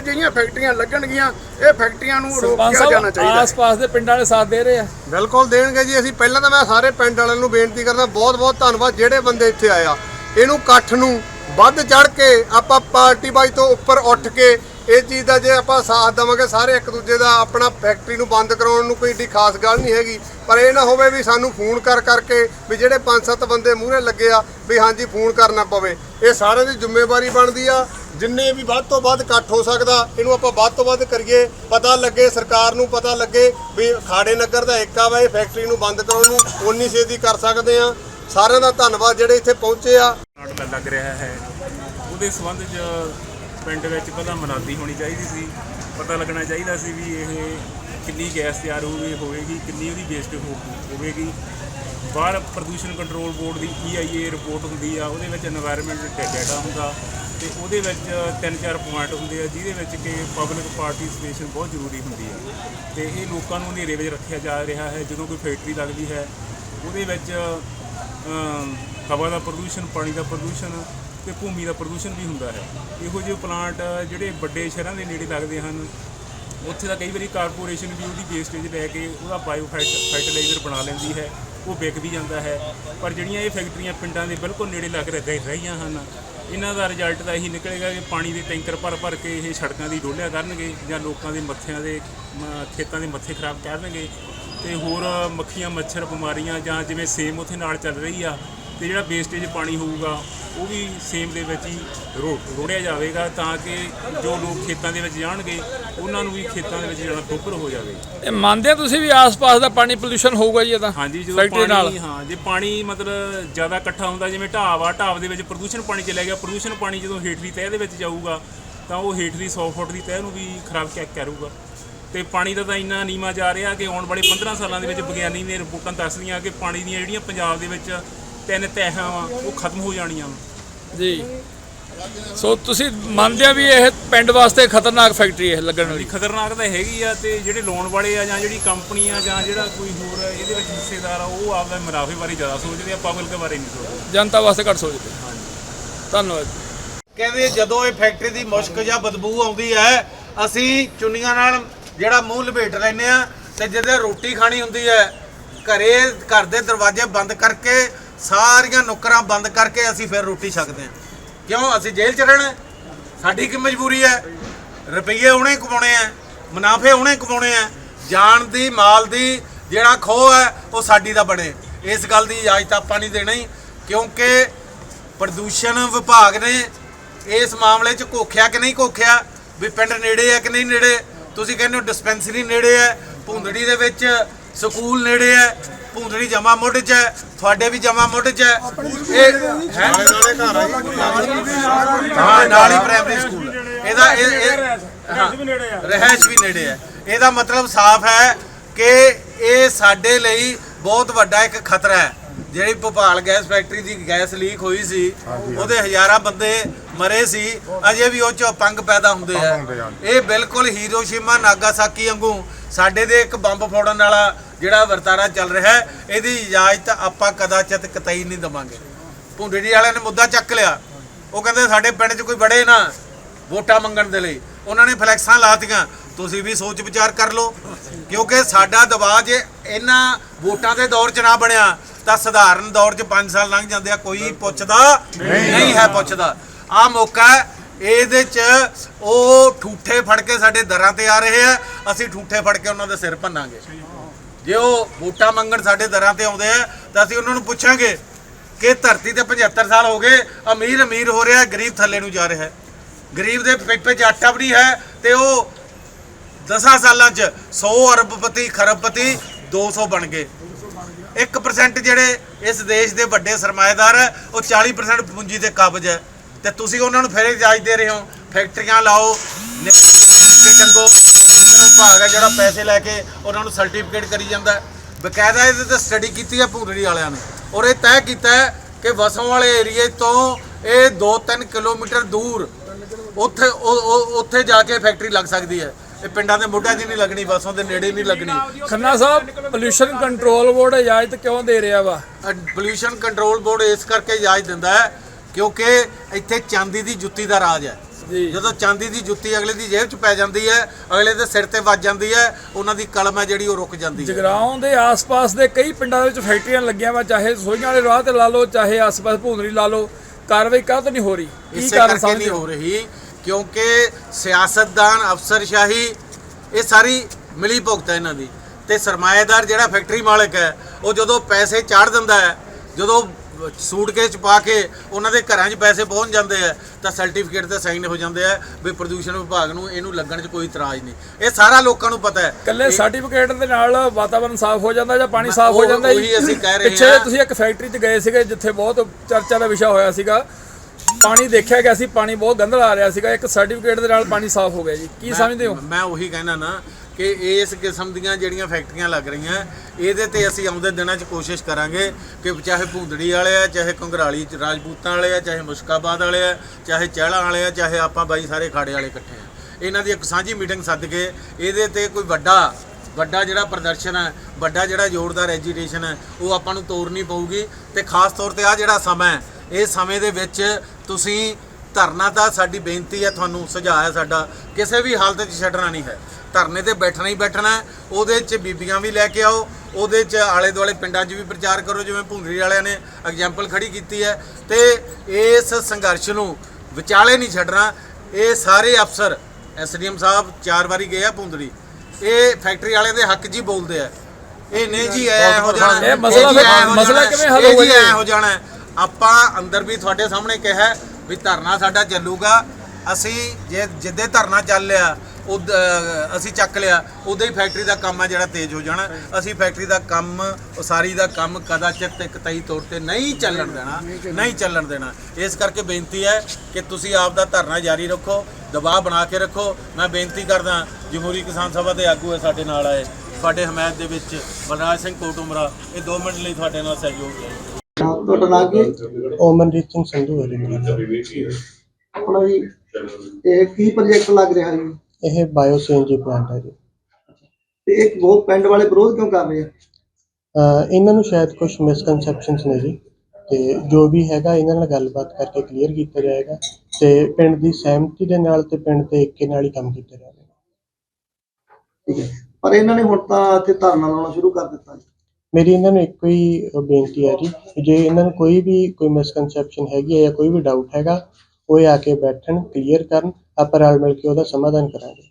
ਜਿਹੜੀਆਂ ਫੈਕਟਰੀਆਂ ਲੱਗਣਗੀਆਂ ਇਹ ਫੈਕਟਰੀਆਂ ਨੂੰ ਰੋਕਿਆ ਜਾਣਾ ਚਾਹੀਦਾ। ਹੈ। ਆਸ-ਪਾਸ ਦੇ ਪਿੰਡਾਂ ਵਾਲੇ ਸਾਥ ਦੇ ਰਹੇ ਆ। ਬਿਲਕੁਲ ਦੇਣਗੇ ਜੀ। ਅਸੀਂ ਪਹਿਲਾਂ ਤਾਂ ਮੈਂ ਸਾਰੇ ਪਿੰਡ ਵਾਲਿਆਂ ਨੂੰ ਬੇਨਤੀ ਕਰਦਾ ਬਹੁਤ ਬਹੁਤ ਧੰਨਵਾਦ। ਜਿਹੜੇ ਬੰਦੇ ਇੱਥੇ ਆਏ ਆ ਇਹਨੂੰ ਇਕੱਠ ਨੂੰ ਵੱਧ ਚੜ ਕੇ ਆਪਾਂ ਪਾਰਟੀ ਬਾਈ ਤੋਂ ਉੱਪਰ ਉੱਠ ਕੇ ਇਹ ਚੀਜ਼ ਦਾ ਜੇ ਆਪਾਂ ਸਾਥ ਦੇਵਾਂਗੇ, ਸਾਰੇ ਇੱਕ ਦੂਜੇ ਦਾ ਆਪਣਾ ਫੈਕਟਰੀ ਨੂੰ ਬੰਦ ਕਰਾਉਣ ਨੂੰ ਕੋਈ ਏਡੀ ਖਾਸ ਗੱਲ ਨਹੀਂ ਹੈਗੀ। ਪਰ ਇਹ ਨਾ ਹੋਵੇ ਵੀ ਸਾਨੂੰ ਫੋਨ ਕਰ ਕਰਕੇ ਵੀ ਜਿਹੜੇ ਪੰਜ ਸੱਤ ਬੰਦੇ ਮੂਹਰੇ ਲੱਗੇ ਆ, ਵੀ ਹਾਂਜੀ ਫੋਨ ਕਰਨਾ ਪਵੇ। ਇਹ ਸਾਰਿਆਂ ਦੀ ਜ਼ਿੰਮੇਵਾਰੀ ਬਣਦੀ ਆ। ਜਿੰਨੇ ਵੀ ਵੱਧ ਤੋਂ ਵੱਧ ਇਕੱਠ ਹੋ ਸਕਦਾ, ਇਹਨੂੰ ਆਪਾਂ ਵੱਧ ਤੋਂ ਵੱਧ ਕਰੀਏ। ਪਤਾ ਲੱਗੇ, ਸਰਕਾਰ ਨੂੰ ਪਤਾ ਲੱਗੇ ਵੀ ਖਾੜੇ ਨਗਰ ਦਾ ਏਕਾ ਵਾ, ਇਹ ਫੈਕਟਰੀ ਨੂੰ ਬੰਦ ਕਰਾਉਣ ਨੂੰ ਉਨੀ ਛੇਤੀ ਕਰ ਸਕਦੇ ਆ। ਸਾਰਿਆਂ ਦਾ ਧੰਨਵਾਦ ਜਿਹੜੇ ਇੱਥੇ ਪਹੁੰਚੇ ਆ। ਲੱਗ ਰਿਹਾ ਹੈ। ਉਹਦੇ ਸੰਬੰਧ 'ਚ ਪਿੰਡ ਵਿੱਚ ਪਹਿਲਾਂ ਮਨਾਦੀ ਹੋਣੀ ਚਾਹੀਦੀ ਸੀ। ਪਤਾ ਲੱਗਣਾ ਚਾਹੀਦਾ ਸੀ ਵੀ ਇਹ ਕਿੰਨੀ ਗੈਸ ਤਿਆਰ ਹੋਵੇ ਹੋਵੇਗੀ ਕਿੰਨੀ ਉਹਦੀ ਵੇਸਟ ਵੇਸਟੇਜ ਹੋਵੇਗੀ। ਬਾਹਰ ਪ੍ਰਦੂਸ਼ਣ ਕੰਟਰੋਲ ਬੋਰਡ ਦੀ EIA ਰਿਪੋਰਟ ਹੁੰਦੀ ਆ, ਉਹਦੇ ਵਿੱਚ এনवायरमेंट ਡਾਟਾ ਹੁੰਦਾ ਤੇ ਉਹਦੇ ਵਿੱਚ ਤਿੰਨ ਚਾਰ ਪੁਆਇੰਟ ਹੁੰਦੇ ਆ, ਜਿਹਦੇ ਵਿੱਚ ਕਿ ਪਬਲਿਕ ਪਾਰਟਿਸਪੇਸ਼ਨ ਬਹੁਤ ਜ਼ਰੂਰੀ ਹੁੰਦੀ ਆ। ਤੇ ਇਹ ਲੋਕਾਂ ਨੂੰ ਹਨੇਰੇ ਵਿੱਚ ਰੱਖਿਆ ਜਾ ਰਿਹਾ ਹੈ, ਜਦੋਂ ਕੋਈ ਫੈਕਟਰੀ ਲੱਗਦੀ ਹੈ, ਉਹਦੇ ਵਿੱਚ ਹਵਾ ਦਾ ਪ੍ਰਦੂਸ਼ਣ, ਪਾਣੀ ਦਾ ਪ੍ਰਦੂਸ਼ਣ ਤੇ ਭੂਮੀ ਦਾ ਪ੍ਰਦੂਸ਼ਣ ਵੀ ਹੁੰਦਾ ਹੈ। ਇਹੋ ਜਿਹੇ ਪਲਾਂਟ ਜਿਹੜੇ ਵੱਡੇ ਸ਼ਹਿਰਾਂ ਦੇ ਨੇੜੇ ਲੱਗਦੇ ਹਨ, ਉੱਥੇ ਤਾਂ ਕਈ ਵਾਰੀ ਕਾਰਪੋਰੇਸ਼ਨ ਵੀ ਉਹਦੀ ਵੇਸਟੇਜ ਲੈ ਕੇ ਉਹਦਾ ਬਾਇਓ ਫਰਟੀਲਾਈਜ਼ਰ ਬਣਾ ਲੈਂਦੀ ਹੈ, ਉਹ ਵਿਕ ਵੀ ਜਾਂਦਾ ਹੈ। ਪਰ ਜਿਹੜੀਆਂ ਇਹ ਫੈਕਟਰੀਆਂ ਪਿੰਡਾਂ ਦੇ ਬਿਲਕੁਲ ਨੇੜੇ ਲੱਗ ਰਹਿ ਰਹੀਆਂ ਹਨ, ਇਹਨਾਂ ਦਾ ਰਿਜ਼ਲਟ ਤਾਂ ਇਹੀ ਨਿਕਲੇਗਾ ਕਿ ਪਾਣੀ ਦੇ ਟੈਂਕਰ ਭਰ ਭਰ ਕੇ ਇਹ ਸੜਕਾਂ ਦੀ ਡੋਲਿਆ ਕਰਨਗੇ ਜਾਂ ਲੋਕਾਂ ਦੇ ਮੱਥਿਆਂ ਦੇ ਖੇਤਾਂ ਦੇ ਮੱਥੇ ਖਰਾਬ ਕਰਨਗੇ। ਤੇ ਹੋਰ ਮੱਖੀਆਂ, ਮੱਛਰ, ਬਿਮਾਰੀਆਂ ਜਾਂ ਜਿਵੇਂ ਸੇਮ ਉੱਥੇ ਨਾਲ ਚੱਲ ਰਹੀ ਆ ਤੇ ਜਿਹੜਾ ਵੇਸਟੇਜ ਪਾਣੀ ਹੋਊਗਾ ਉਹ ਵੀ ਸੇਮ ਦੇ ਵਿੱਚ ਹੀ ਰੋੜਿਆ ਜਾਵੇਗਾ ਤਾਂ ਕਿ ਜੋ ਲੋਕ ਖੇਤਾਂ ਦੇ ਵਿੱਚ ਜਾਣਗੇ ਉਹਨਾਂ ਨੂੰ ਵੀ ਖੇਤਾਂ ਦੇ ਵਿੱਚ ਜਾਣਾ ਦੁੱਭਰ ਹੋ ਜਾਵੇ। ਇਹ ਮੰਨਦੇ ਆ ਤੁਸੀਂ ਵੀ ਆਸ-ਪਾਸ ਦਾ ਪਾਣੀ ਪੋਲੂਸ਼ਨ ਹੋਊਗਾ ਜੀ ਇਹਦਾ ਹਾਂਜੀ ਜਦੋਂ ਫੈਕਟਰੀ ਨਾਲ? ਪਾਣੀ ਹਾਂ ਜੇ ਪਾਣੀ ਮਤਲਬ ਜ਼ਿਆਦਾ ਇਕੱਠਾ ਹੁੰਦਾ ਜਿਵੇਂ ਢਾਬ ਆ ਢਾਬ ਦੇ ਵਿੱਚ ਪ੍ਰਦੂਸ਼ਣ ਪਾਣੀ ਚਲਿਆ ਗਿਆ ਪ੍ਰਦੂਸ਼ਣ ਪਾਣੀ ਜਦੋਂ ਹੇਠਲੀ ਤਹਿ ਦੇ ਵਿੱਚ ਜਾਊਗਾ ਤਾਂ ਉਹ ਹੇਠਲੀ 100 ਫੁੱਟ ਦੀ ਤਹਿ ਨੂੰ ਵੀ ਖਰਾਬ ਕਿਆ ਕਰੂਗਾ। ਤੇ ਪਾਣੀ ਦਾ ਤਾਂ ਇੰਨਾ ਨੀਮਾ ਜਾ ਰਿਹਾ ਕਿ ਆਉਣ ਵਾਲੇ 15 ਸਾਲਾਂ ਦੇ ਵਿੱਚ ਵਿਗਿਆਨੀ ਨੇ ਰਿਪੋਰਟਾਂ ਦੱਸਦੀਆਂ ਕਿ ਪਾਣੀ ਦੀਆਂ ਜਿਹੜੀਆਂ ਪੰਜਾਬ ਦੇ ਵਿੱਚ ਤਿੰਨ ਤਹਿਾਂ ਵਾ ਉਹ ਖਤਮ ਹੋ ਜਾਣੀਆਂ ਵਾਂ। ਜੀ। ਸੋ ਤੁਸੀਂ ਮੰਨਦੇ ਆ ਵੀ ਇਹ ਪਿੰਡ ਵਾਸਤੇ ਖਤਰਨਾਕ ਫੈਕਟਰੀ ਹੈ ਲੱਗਣ ਵਾਲੀ? ਖਤਰਨਾਕ ਤਾਂ ਹੈਗੀ ਆ ਤੇ ਜਿਹੜੇ ਲਾਉਣ ਵਾਲੇ ਆ ਜਾਂ ਜਿਹੜੀ ਕੰਪਨੀ ਆ ਜਾਂ ਜਿਹੜਾ ਕੋਈ ਹੋਰ ਇਹਦੇ ਵਿੱਚ ਹਿੱਸੇਦਾਰ ਆ ਉਹ ਆਪਦਾ ਮੁਨਾਫੇ ਬਾਰੇ ਜ਼ਿਆਦਾ ਸੋਚਦੇ ਆ ਪਬਲਿਕ ਬਾਰੇ ਨਹੀਂ ਸੋਚਦੇ। ਜਨਤਾ ਵਾਸਤੇ ਘੱਟ ਸੋਚਦੇ। ਧੰਨਵਾਦ ਕਹਿੰਦੇ ਜਦੋਂ ਇਹ ਫੈਕਟਰੀ ਦੀ ਮੁਸ਼ਕ ਜਾਂ ਬਦਬੂ ਆਉਂਦੀ ਹੈ ਅਸੀਂ ਚੁੰਨੀਆਂ ਨਾਲ ਜਿਹੜਾ ਮੂੰਹ ਲਪੇਟ ਲੈਨੇ ਆ ਤੇ ਜਦੋਂ ਰੋਟੀ ਖਾਣੀ ਹੁੰਦੀ ਹੈ ਘਰੇ ਘਰ ਦੇ ਦਰਵਾਜ਼ੇ ਬੰਦ ਕਰਕੇ ਸਾਰੀਆਂ ਨੁਕਰਾਂ ਬੰਦ ਕਰਕੇ ਅਸੀਂ ਫਿਰ ਰੋਟੀ ਛਕਦੇ ਹਾਂ। ਕਿਉਂ? ਅਸੀਂ ਜੇਲ੍ਹ 'ਚ ਰਹਿਣਾ ਸਾਡੀ ਕੀ ਮਜਬੂਰੀ ਹੈ? ਰੁਪਈਏ ਉਹਨੇ ਕਮਾਉਣੇ ਆ ਮੁਨਾਫੇ ਉਹਨੇ ਕਮਾਉਣੇ ਆ ਜਾਨ ਦੀ, ਮਾਲ ਦੀ, ਜਿਹੜਾ ਖੋਹ ਹੈ, ਉਹ ਸਾਡੀ ਦਾ ਬਣੇ। ਇਸ ਗੱਲ ਦੀ ਇਜਾਜ਼ਤ ਆਪਾਂ ਨਹੀਂ ਦੇਣੀ, ਕਿਉਂਕਿ ਪ੍ਰਦੂਸ਼ਣ ਵਿਭਾਗ ਨੇ ਇਸ ਮਾਮਲੇ 'ਚ ਕੋਖਿਆ ਕਿ ਨਹੀਂ ਕੋਖਿਆ ਵੀ ਪਿੰਡ ਨੇੜੇ ਹੈ ਕਿ ਨਹੀਂ ਨੇੜੇ? ਤੁਸੀਂ ਕਹਿੰਦੇ ਹੋ ਡਿਸਪੈਂਸਰੀ ਨੇੜੇ ਹੈ, ਭੁੰਦੜੀ ਦੇ ਵਿੱਚ ਸਕੂਲ ਨੇੜੇ ਹੈ ਭੂੰਦੜੀ ਜਮਾ ਮੁੱਢ 'ਚ ਤੁਹਾਡੇ ਵੀ ਜਮਾ ਮੁੱਢ 'ਚ ਇਹ ਹਾਂ? ਨਾਲ ਹੀ ਪ੍ਰਾਇਮਰੀ ਸਕੂਲ ਇਹਦਾ ਇਹ ਰਹਿਸ਼ ਵੀ ਨੇੜੇ ਹੈ। ਇਹਦਾ ਮਤਲਬ ਸਾਫ਼ ਹੈ ਕਿ ਇਹ ਸਾਡੇ ਲਈ ਬਹੁਤ ਵੱਡਾ ਇੱਕ ਖਤਰਾ ਹੈ। ਜਿਹੜੀ ਭੋਪਾਲ ਗੈਸ ਫੈਕਟਰੀ ਦੀ ਗੈਸ ਲੀਕ ਹੋਈ ਸੀ ਉਹਦੇ ਹਜ਼ਾਰਾਂ ਬੰਦੇ ਮਰੇ ਸੀ। ਅਜੇ ਵੀ ਉਹ ਚ ਪੰਗ ਪੈਦਾ ਹੁੰਦੇ ਆ। ਇਹ ਬਿਲਕੁਲ ਹੀਰੋਸ਼ੀਮਾ ਨਾਗਾਸਾਕੀ ਵਾਂਗੂ ਸਾਡੇ ਦੇ ਇੱਕ ਬੰਬ ਫੋੜਨ ਵਾਲਾ ਜਿਹੜਾ ਵਰਤਾਰਾ ਚੱਲ ਰਿਹਾ ਹੈ ਇਹਦੀ ਇਜਾਜ਼ਤ ਆਪਾਂ ਕਦਾਚਿਤ ਕਤਈ ਨਹੀਂ ਦਵਾਂਗੇ। ਭੁੰਡੜੀ ਵਾਲਿਆਂ ਨੇ ਮੁੱਦਾ ਚੱਕ ਲਿਆ। ਉਹ ਕਹਿੰਦੇ ਸਾਡੇ ਪਿੰਡ 'ਚ ਕੋਈ ਬੜੇ ਨਾ ਵੋਟਾਂ ਮੰਗਣ ਦੇ ਲਈ। ਉਹਨਾਂ ਨੇ ਫਲੈਕਸਾਂ ਲਾਤੀਆਂ। ਤੁਸੀਂ ਵੀ ਸੋਚ ਵਿਚਾਰ ਕਰ ਲਓ। ਕਿਉਂਕਿ ਸਾਡਾ ਦਬਾਅ ਜੇ ਇਹਨਾਂ ਵੋਟਾਂ ਦੇ ਦੌਰ 'ਚ ਨਾ ਬਣਿਆ ਤਾਂ ਸਧਾਰਨ ਦੌਰ 'ਚ 5 ਸਾਲ ਲੰਘ ਜਾਂਦੇ ਆ। ਕੋਈ ਪੁੱਛਦਾ ਨਹੀਂ। ਹੈ ਪੁੱਛਦਾ। ਆ ਮੌਕਾ ਇਹਦੇ 'ਚ ਉਹ ਠੂਠੇ ਫੜ ਕੇ ਸਾਡੇ ਦਰਾਂ ਤੇ ਆ ਰਹੇ ਆ। ਅਸੀਂ ਠੂਠੇ ਫੜ ਕੇ ਉਹਨਾਂ ਦੇ ਸਿਰ ਭੰਨਾਂਗੇ। ਜੇ ਉਹ ਵੋਟਾਂ ਮੰਗਣ ਸਾਡੇ ਦਰਾਂ ਤੇ ਆਉਂਦੇ ਆ, ਤਾਂ ਅਸੀਂ ਉਹਨਾਂ ਨੂੰ ਪੁੱਛਾਂਗੇ ਕਿ ਧਰਤੀ ਤੇ 75 ਸਾਲ ਹੋ ਗਏ, ਅਮੀਰ ਅਮੀਰ ਹੋ ਰਿਹਾ, ਗਰੀਬ ਥੱਲੇ ਨੂੰ ਜਾ ਰਿਹਾ ਹੈ। ਗਰੀਬ ਦੇ ਪੇਪੇ 'ਚ ਆਟਾ ਵੀ ਨਹੀਂ ਹੈ ਤੇ ਉਹ 10 ਸਾਲਾਂ 'ਚ 100 ਅਰਬਪਤੀ, ਖਰਬਪਤੀ 200 ਬਣ ਗਏ। 1% ਜਿਹੜੇ ਇਸ ਦੇਸ਼ ਦੇ ਵੱਡੇ ਸਰਮਾਏਦਾਰ ਹੈ, ਉਹ 40% ਪੂੰਜੀ ਤੇ ਕਾਬਜ ਹੈ। ਤੇ ਤੁਸੀਂ ਉਹਨਾਂ ਨੂੰ ਫਿਰ ਇਜਾਜ਼ਤ ਦੇ ਰਹੇ ਹੋ, ਫੈਕਟਰੀਆਂ ਲਾਓ ਕਿ ਟੰਗੋ ਵਿਭਾਗ ਹੈ ਜਿਹੜਾ ਪੈਸੇ ਲੈ ਕੇ ਉਹਨਾਂ ਨੂੰ ਸਰਟੀਫਿਕੇਟ ਕਰੀ ਜਾਂਦਾ। ਬਕਾਇਦਾ ਇਹਦੇ ਤੇ ਸਟੱਡੀ ਕੀਤੀ ਹੈ ਭੂੰਦੜੀ ਵਾਲਿਆਂ ਨੇ। ਔਰ ਇਹ ਤੈਅ ਕੀਤਾ ਹੈ ਕਿ ਵਸੋਂ ਵਾਲੇ ਏਰੀਏ ਤੋਂ ਇਹ 2-3 ਕਿਲੋਮੀਟਰ ਦੂਰ ਉੱਥੇ ਉੱਥੇ ਜਾ ਕੇ ਫੈਕਟਰੀ ਲੱਗ ਸਕਦੀ ਹੈ। ਇਹ ਪਿੰਡਾਂ ਦੇ ਮੋਢਿਆਂ 'ਚ ਨਹੀਂ ਲੱਗਣੀ ਵਸੋਂ ਦੇ ਨੇੜੇ ਨਹੀਂ ਲੱਗਣੀ। ਖੰਨਾ ਸਾਹਿਬ ਪੋਲੂਸ਼ਨ ਕੰਟਰੋਲ ਬੋਰਡ ਇਜਾਜ਼ਤ ਕਿਉਂ ਦੇ ਰਿਹਾ ਵਾ? ਪੋਲੂਸ਼ਨ ਕੰਟਰੋਲ ਬੋਰਡ ਇਸ ਕਰਕੇ ਇਜਾਜ਼ਤ ਦਿੰਦਾ ਹੈ ਕਿਉਂਕਿ ਇੱਥੇ ਚਾਂਦੀ ਦੀ ਜੁੱਤੀ ਦਾ ਰਾਜ ਹੈ। ਜਦੋਂ ਚਾਂਦੀ ਦੀ ਜੁੱਤੀ ਅਗਲੇ ਦੀ ਜੇਬ 'ਚ ਪੈ ਜਾਂਦੀ ਹੈ ਅਗਲੇ ਦੇ ਸਿਰ ਤੇ ਵੱਜ ਜਾਂਦੀ ਹੈ ਉਹਨਾਂ ਦੀ ਕਲਮ ਹੈ ਜਿਹੜੀ ਉਹ ਰੁਕ ਜਾਂਦੀ ਹੈ। ਜਗਰਾਉਂ ਦੇ ਆਸ-ਪਾਸ ਦੇ ਕਈ ਪਿੰਡਾਂ ਦੇ ਵਿੱਚ ਫੈਕਟਰੀਆਂ ਲੱਗੀਆਂ ਵਾ ਚਾਹੇ ਸੋਈਆਂ ਵਾਲੇ ਰਾਹ ਤੇ ਲਾ ਲਓ ਚਾਹੇ ਆਸ-ਪਾਸ ਭੂੰਦਰੀ ਲਾ ਲਓ ਕਾਰਵਾਈ ਕਾਹ ਤੋਂ ਨਹੀਂ ਹੋ ਰਹੀ? ਕੀ ਇਸੇ ਕਾਰਨ ਕਰਕੇ ਸਮਝਦੇ ਨਹੀਂ ਹੋ ਹੋ ਰਹੀ ਕਿਉਂਕਿ ਸਿਆਸਤਦਾਨ ਅਫਸਰਸ਼ਾਹੀ ਇਹ ਸਾਰੀ ਮਿਲੀ ਭੁਗਤ ਹੈ ਇਹਨਾਂ ਦੀ। ਤੇ ਸਰਮਾਏਦਾਰ ਜਿਹੜਾ ਫੈਕਟਰੀ ਮਾਲਕ ਹੈ ਉਹ ਜਦੋਂ ਪੈਸੇ ਚਾੜ ਦਿੰਦਾ ਹੈ ਜਦੋਂ ਸੂਟਕੇਸ 'ਚ ਪਾ ਕੇ ਉਹਨਾਂ ਦੇ ਘਰਾਂ 'ਚ ਪੈਸੇ ਪਹੁੰਚ ਜਾਂਦੇ ਆ ਤਾਂ ਸਰਟੀਫਿਕੇਟ ਤੇ ਸਾਈਨ ਹੋ ਜਾਂਦੇ ਆ ਵੀ ਪ੍ਰਦੂਸ਼ਣ ਵਿਭਾਗ ਨੂੰ ਇਹਨੂੰ ਲੱਗਣ 'ਚ ਕੋਈ ਇਤਰਾਜ਼ ਨਹੀਂ। ਇਹ ਸਾਰਾ ਲੋਕਾਂ ਨੂੰ ਪਤਾ ਹੈ। ਕੱਲੇ ਸਰਟੀਫਿਕੇਟ ਦੇ ਨਾਲ ਵਾਤਾਵਰਣ ਸਾਫ਼ ਹੋ ਜਾਂਦਾ ਜਾਂ ਪਾਣੀ ਸਾਫ਼ ਹੋ ਉਹ- ਜਾਂਦਾ ਜੀ? ਉਹੀ ਅਸੀਂ ਕਹਿ ਰਹੇ ਪਿੱਛੇ ਹਾਂ। ਤੁਸੀਂ ਇੱਕ ਫੈਕਟਰੀ 'ਚ ਗਏ ਸੀਗੇ ਜਿੱਥੇ ਬਹੁਤ ਚਰਚਾ ਦਾ ਵਿਸ਼ਾ ਹੋਇਆ ਸੀਗਾ। ਪਾਣੀ ਦੇਖਿਆ ਗਿਆ ਸੀ ਪਾਣੀ ਬਹੁਤ ਗੰਧਲਾ ਆ ਰਿਹਾ ਸੀਗਾ। ਇੱਕ ਸਰਟੀਫਿਕੇਟ ਦੇ ਨਾਲ ਪਾਣੀ ਸਾਫ਼ ਹੋ ਗਿਆ ਜੀ। ਕੀ ਸਮਝਦੇ ਹੋ? ਮੈਂ ਉਹੀ ਕਹਿਣਾ ਨਾ ਕਿ ਇਸ ਕਿਸਮ ਦੀਆਂ ਜਿਹੜੀਆਂ ਫੈਕਟਰੀਆਂ ਲੱਗ ਰਹੀਆਂ, ਇਹਦੇ ਤੇ ਅਸੀਂ ਆਉਂਦੇ ਦਿਨਾਂ 'ਚ ਕੋਸ਼ਿਸ਼ ਕਰਾਂਗੇ ਕਿ ਚਾਹੇ ਭੂੰਦੜੀ ਵਾਲੇ ਆ, ਚਾਹੇ ਕੰਗਰਾਲੀ ਚ ਰਾਜਪੂਤਾਂ ਵਾਲੇ ਆ, ਚਾਹੇ ਮੁਸ਼ਕਾਬਾਦ ਵਾਲੇ ਆ, ਚਾਹੇ ਚਹਿਲਾਂ ਵਾਲੇ ਆ, ਚਾਹੇ ਆਪਾਂ ਬਾਈ ਸਾਰੇ ਖਾੜੇ ਵਾਲੇ ਇਕੱਠੇ ਆ। ਇਹਨਾਂ ਦੀ ਇੱਕ ਸਾਂਝੀ ਮੀਟਿੰਗ ਸੱਦ ਕੇ ਇਹਦੇ ਤੇ ਕੋਈ ਵੱਡਾ ਵੱਡਾ ਜਿਹੜਾ ਪ੍ਰਦਰਸ਼ਨ ਹੈ ਵੱਡਾ ਜਿਹੜਾ ਜ਼ੋਰਦਾਰ ਐਜੀਟੇਸ਼ਨ ਹੈ ਉਹ ਆਪਾਂ ਨੂੰ ਤੋੜਨੀ ਪਊਗੀ ਤੇ ਖਾਸ ਤੌਰ ਤੇ ਆ ਜਿਹੜਾ ਸਮਾਂ ਹੈ, ਇਹ ਸਮੇਂ ਦੇ ਵਿੱਚ ਤੁਸੀਂ ਧਰਨਾ ਤਾਂ ਸਾਡੀ ਬੇਨਤੀ ਹੈ ਤੁਹਾਨੂੰ ਸੁਝਾਅ ਹੈ ਸਾਡਾ ਕਿਸੇ ਵੀ ਹਾਲਤ 'ਚ ਛੱਡਣਾ ਨਹੀਂ ਹੈ ਧਰਨੇ ਤੇ ਬੈਠਣਾ ਹੀ ਬੈਠਣਾ ਉਹਦੇ 'ਚ ਬੀਬੀਆਂ ਵੀ ਲੈ ਕੇ ਆਓ ਉਹਦੇ 'ਚ ਆਲੇ ਦੁਆਲੇ ਪਿੰਡਾਂ 'ਚ ਵੀ ਪ੍ਰਚਾਰ ਕਰੋ ਜਿਵੇਂ ਭੁੰਦਰੀ ਵਾਲਿਆਂ ਨੇ ਐਗਜ਼ਾਮਪਲ ਖੜੀ ਕੀਤੀ ਹੈ ਤੇ ਇਸ ਸੰਘਰਸ਼ ਨੂੰ ਵਿਚਾਲੇ ਨਹੀਂ ਛੱਡਣਾ ਇਹ ਸਾਰੇ ਅਫਸਰ ਐਸਡੀਐਮ ਸਾਹਿਬ ਚਾਰ ਵਾਰੀ ਗਏ ਆ ਭੁੰਦਰੀ ਇਹ ਫੈਕਟਰੀ ਵਾਲਿਆਂ ਦੇ ਹੱਕ ਹੀ ਬੋਲਦੇ ਆ ਇਹ ਨਹੀਂ ਜੀ ਐ ਹੋ ਜਾਣਾ ਇਹ ਮਸਲਾ ਜੀ ਕਿਵੇਂ ਹੱਲ ਜੀ ਜੀ? ਹੋ ਜਾਣਾ। ਆਪਾਂ ਅੰਦਰ ਵੀ ਤੁਹਾਡੇ ਸਾਹਮਣੇ ਕਿਹਾ ਵੀ ਧਰਨਾ ਸਾਡਾ ਚੱਲੂਗਾ। ਅਸੀਂ ਜੇ ਜਿੱਦੇ ਧਰਨਾ ਚੱਲ ਲਿਆ ਉਦ ਅਸੀਂ ਚੱਕ ਲਿਆ, ਉਦੋਂ ਹੀ ਫੈਕਟਰੀ ਦਾ ਕੰਮ ਆ ਜਿਹੜਾ ਤੇਜ਼ ਹੋ ਜਾਣਾ। ਅਸੀਂ ਫੈਕਟਰੀ ਦਾ ਕੰਮ, ਉਸਾਰੀ ਦਾ ਕੰਮ ਕਦਾਚਿਤ ਇੱਕ ਤਈ ਤੌਰ ਤੇ ਨਹੀਂ ਚੱਲਣ ਦੇਣਾ, ਨਹੀਂ ਚੱਲਣ ਦੇਣਾ। ਇਸ ਕਰਕੇ ਬੇਨਤੀ ਹੈ ਕਿ ਤੁਸੀਂ ਆਪ ਦਾ ਧਰਨਾ ਜਾਰੀ ਰੱਖੋ, ਦਬਾਅ ਬਣਾ ਕੇ ਰੱਖੋ। ਮੈਂ ਬੇਨਤੀ ਕਰਦਾ, ਜਮਹੂਰੀ ਕਿਸਾਨ ਸਭਾ ਦੇ ਆਗੂ ਹੈ ਸਾਡੇ ਨਾਲ ਆਏ। ਤੁਹਾਡੇ ਹਮਾਇਤ ਦੇ ਵਿੱਚ ਬਲਰਾਜ ਸਿੰਘ ਕੋਟੂਮਰਾ ਇਹ 2 ਮਿੰਟ ਲਈ ਤੁਹਾਡੇ ਨਾਲ ਸਹਿਯੋਗ ਹੈ ਤੁਹਾਡਾ ਨਾਮ ਕੀ ਓਮਨਜੀਤ ਸਿੰਘ ਸੰਧੂ ਹੈ ਜੀ। ਆਪਣਾ ਜੀ ਇਹ ਕੀ ਪ੍ਰੋਜੈਕਟ ਲੱਗ ਰਿਹਾ ਜੀ? ਇਹ ਬਾਇਓ ਸੀਐਨਜੀ ਪਲਾਂਟ ਹੈ ਜੀ। ਤੇ ਇਹ ਬਹੁਤ ਪਿੰਡ ਵਾਲੇ ਵਿਰੋਧ ਕਿਉਂ ਕਰ ਰਹੇ ਆ? ਅਹ ਇਹਨਾਂ ਨੂੰ ਸ਼ਾਇਦ ਕੁਝ ਮਿਸਕਨਸੈਪਸ਼ਨਸ ਨੇ ਜੀ। ਤੇ ਜੋ ਵੀ ਹੈਗਾ ਇਹਨਾਂ ਨਾਲ ਗੱਲਬਾਤ ਕਰਕੇ ਕਲੀਅਰ ਕੀਤਾ ਜਾਏਗਾ। ਤੇ ਪਿੰਡ ਦੀ ਸਹਿਮਤੀ ਦੇ ਨਾਲ ਤੇ ਪਿੰਡ ਦੇ ਏਕੇ ਨਾਲ ਹੀ ਕੰਮ ਕੀਤਾ ਜਾਵੇਗਾ। ਠੀਕ ਹੈ। ਪਰ ਇਹਨਾਂ ਨੇ ਹੁਣ ਤਾਂ ਇੱਥੇ ਧਰਨਾ ਲਾਉਣਾ ਸ਼ੁਰੂ ਕਰ ਦਿੱਤਾ ਜੀ। ਮੇਰੀ ਇਹਨਾਂ ਨੂੰ ਇੱਕੋ ਹੀ, ਅਹ, ਬੇਨਤੀ ਹੈ ਜੀ ਕਿ ਜੇ ਇਹਨਾਂ ਨੂੰ ਕੋਈ ਵੀ, ਕੋਈ ਮਿਸਕਨਸੈਪਸ਼ਨ ਹੈਗੀ ਹੈ ਜਾਂ ਕੋਈ ਵੀ ਡਾਊਟ ਹੈਗਾ, ਉਹ ਇਹ ਆ ਕੇ ਬੈਠਣ ਕਲੀਅਰ ਕਰਨ, ਆਪਾਂ ਰਲ ਮਿਲ ਕੇ ਉਹਦਾ ਸਮਾਧਾਨ ਕਰਾਂਗੇ।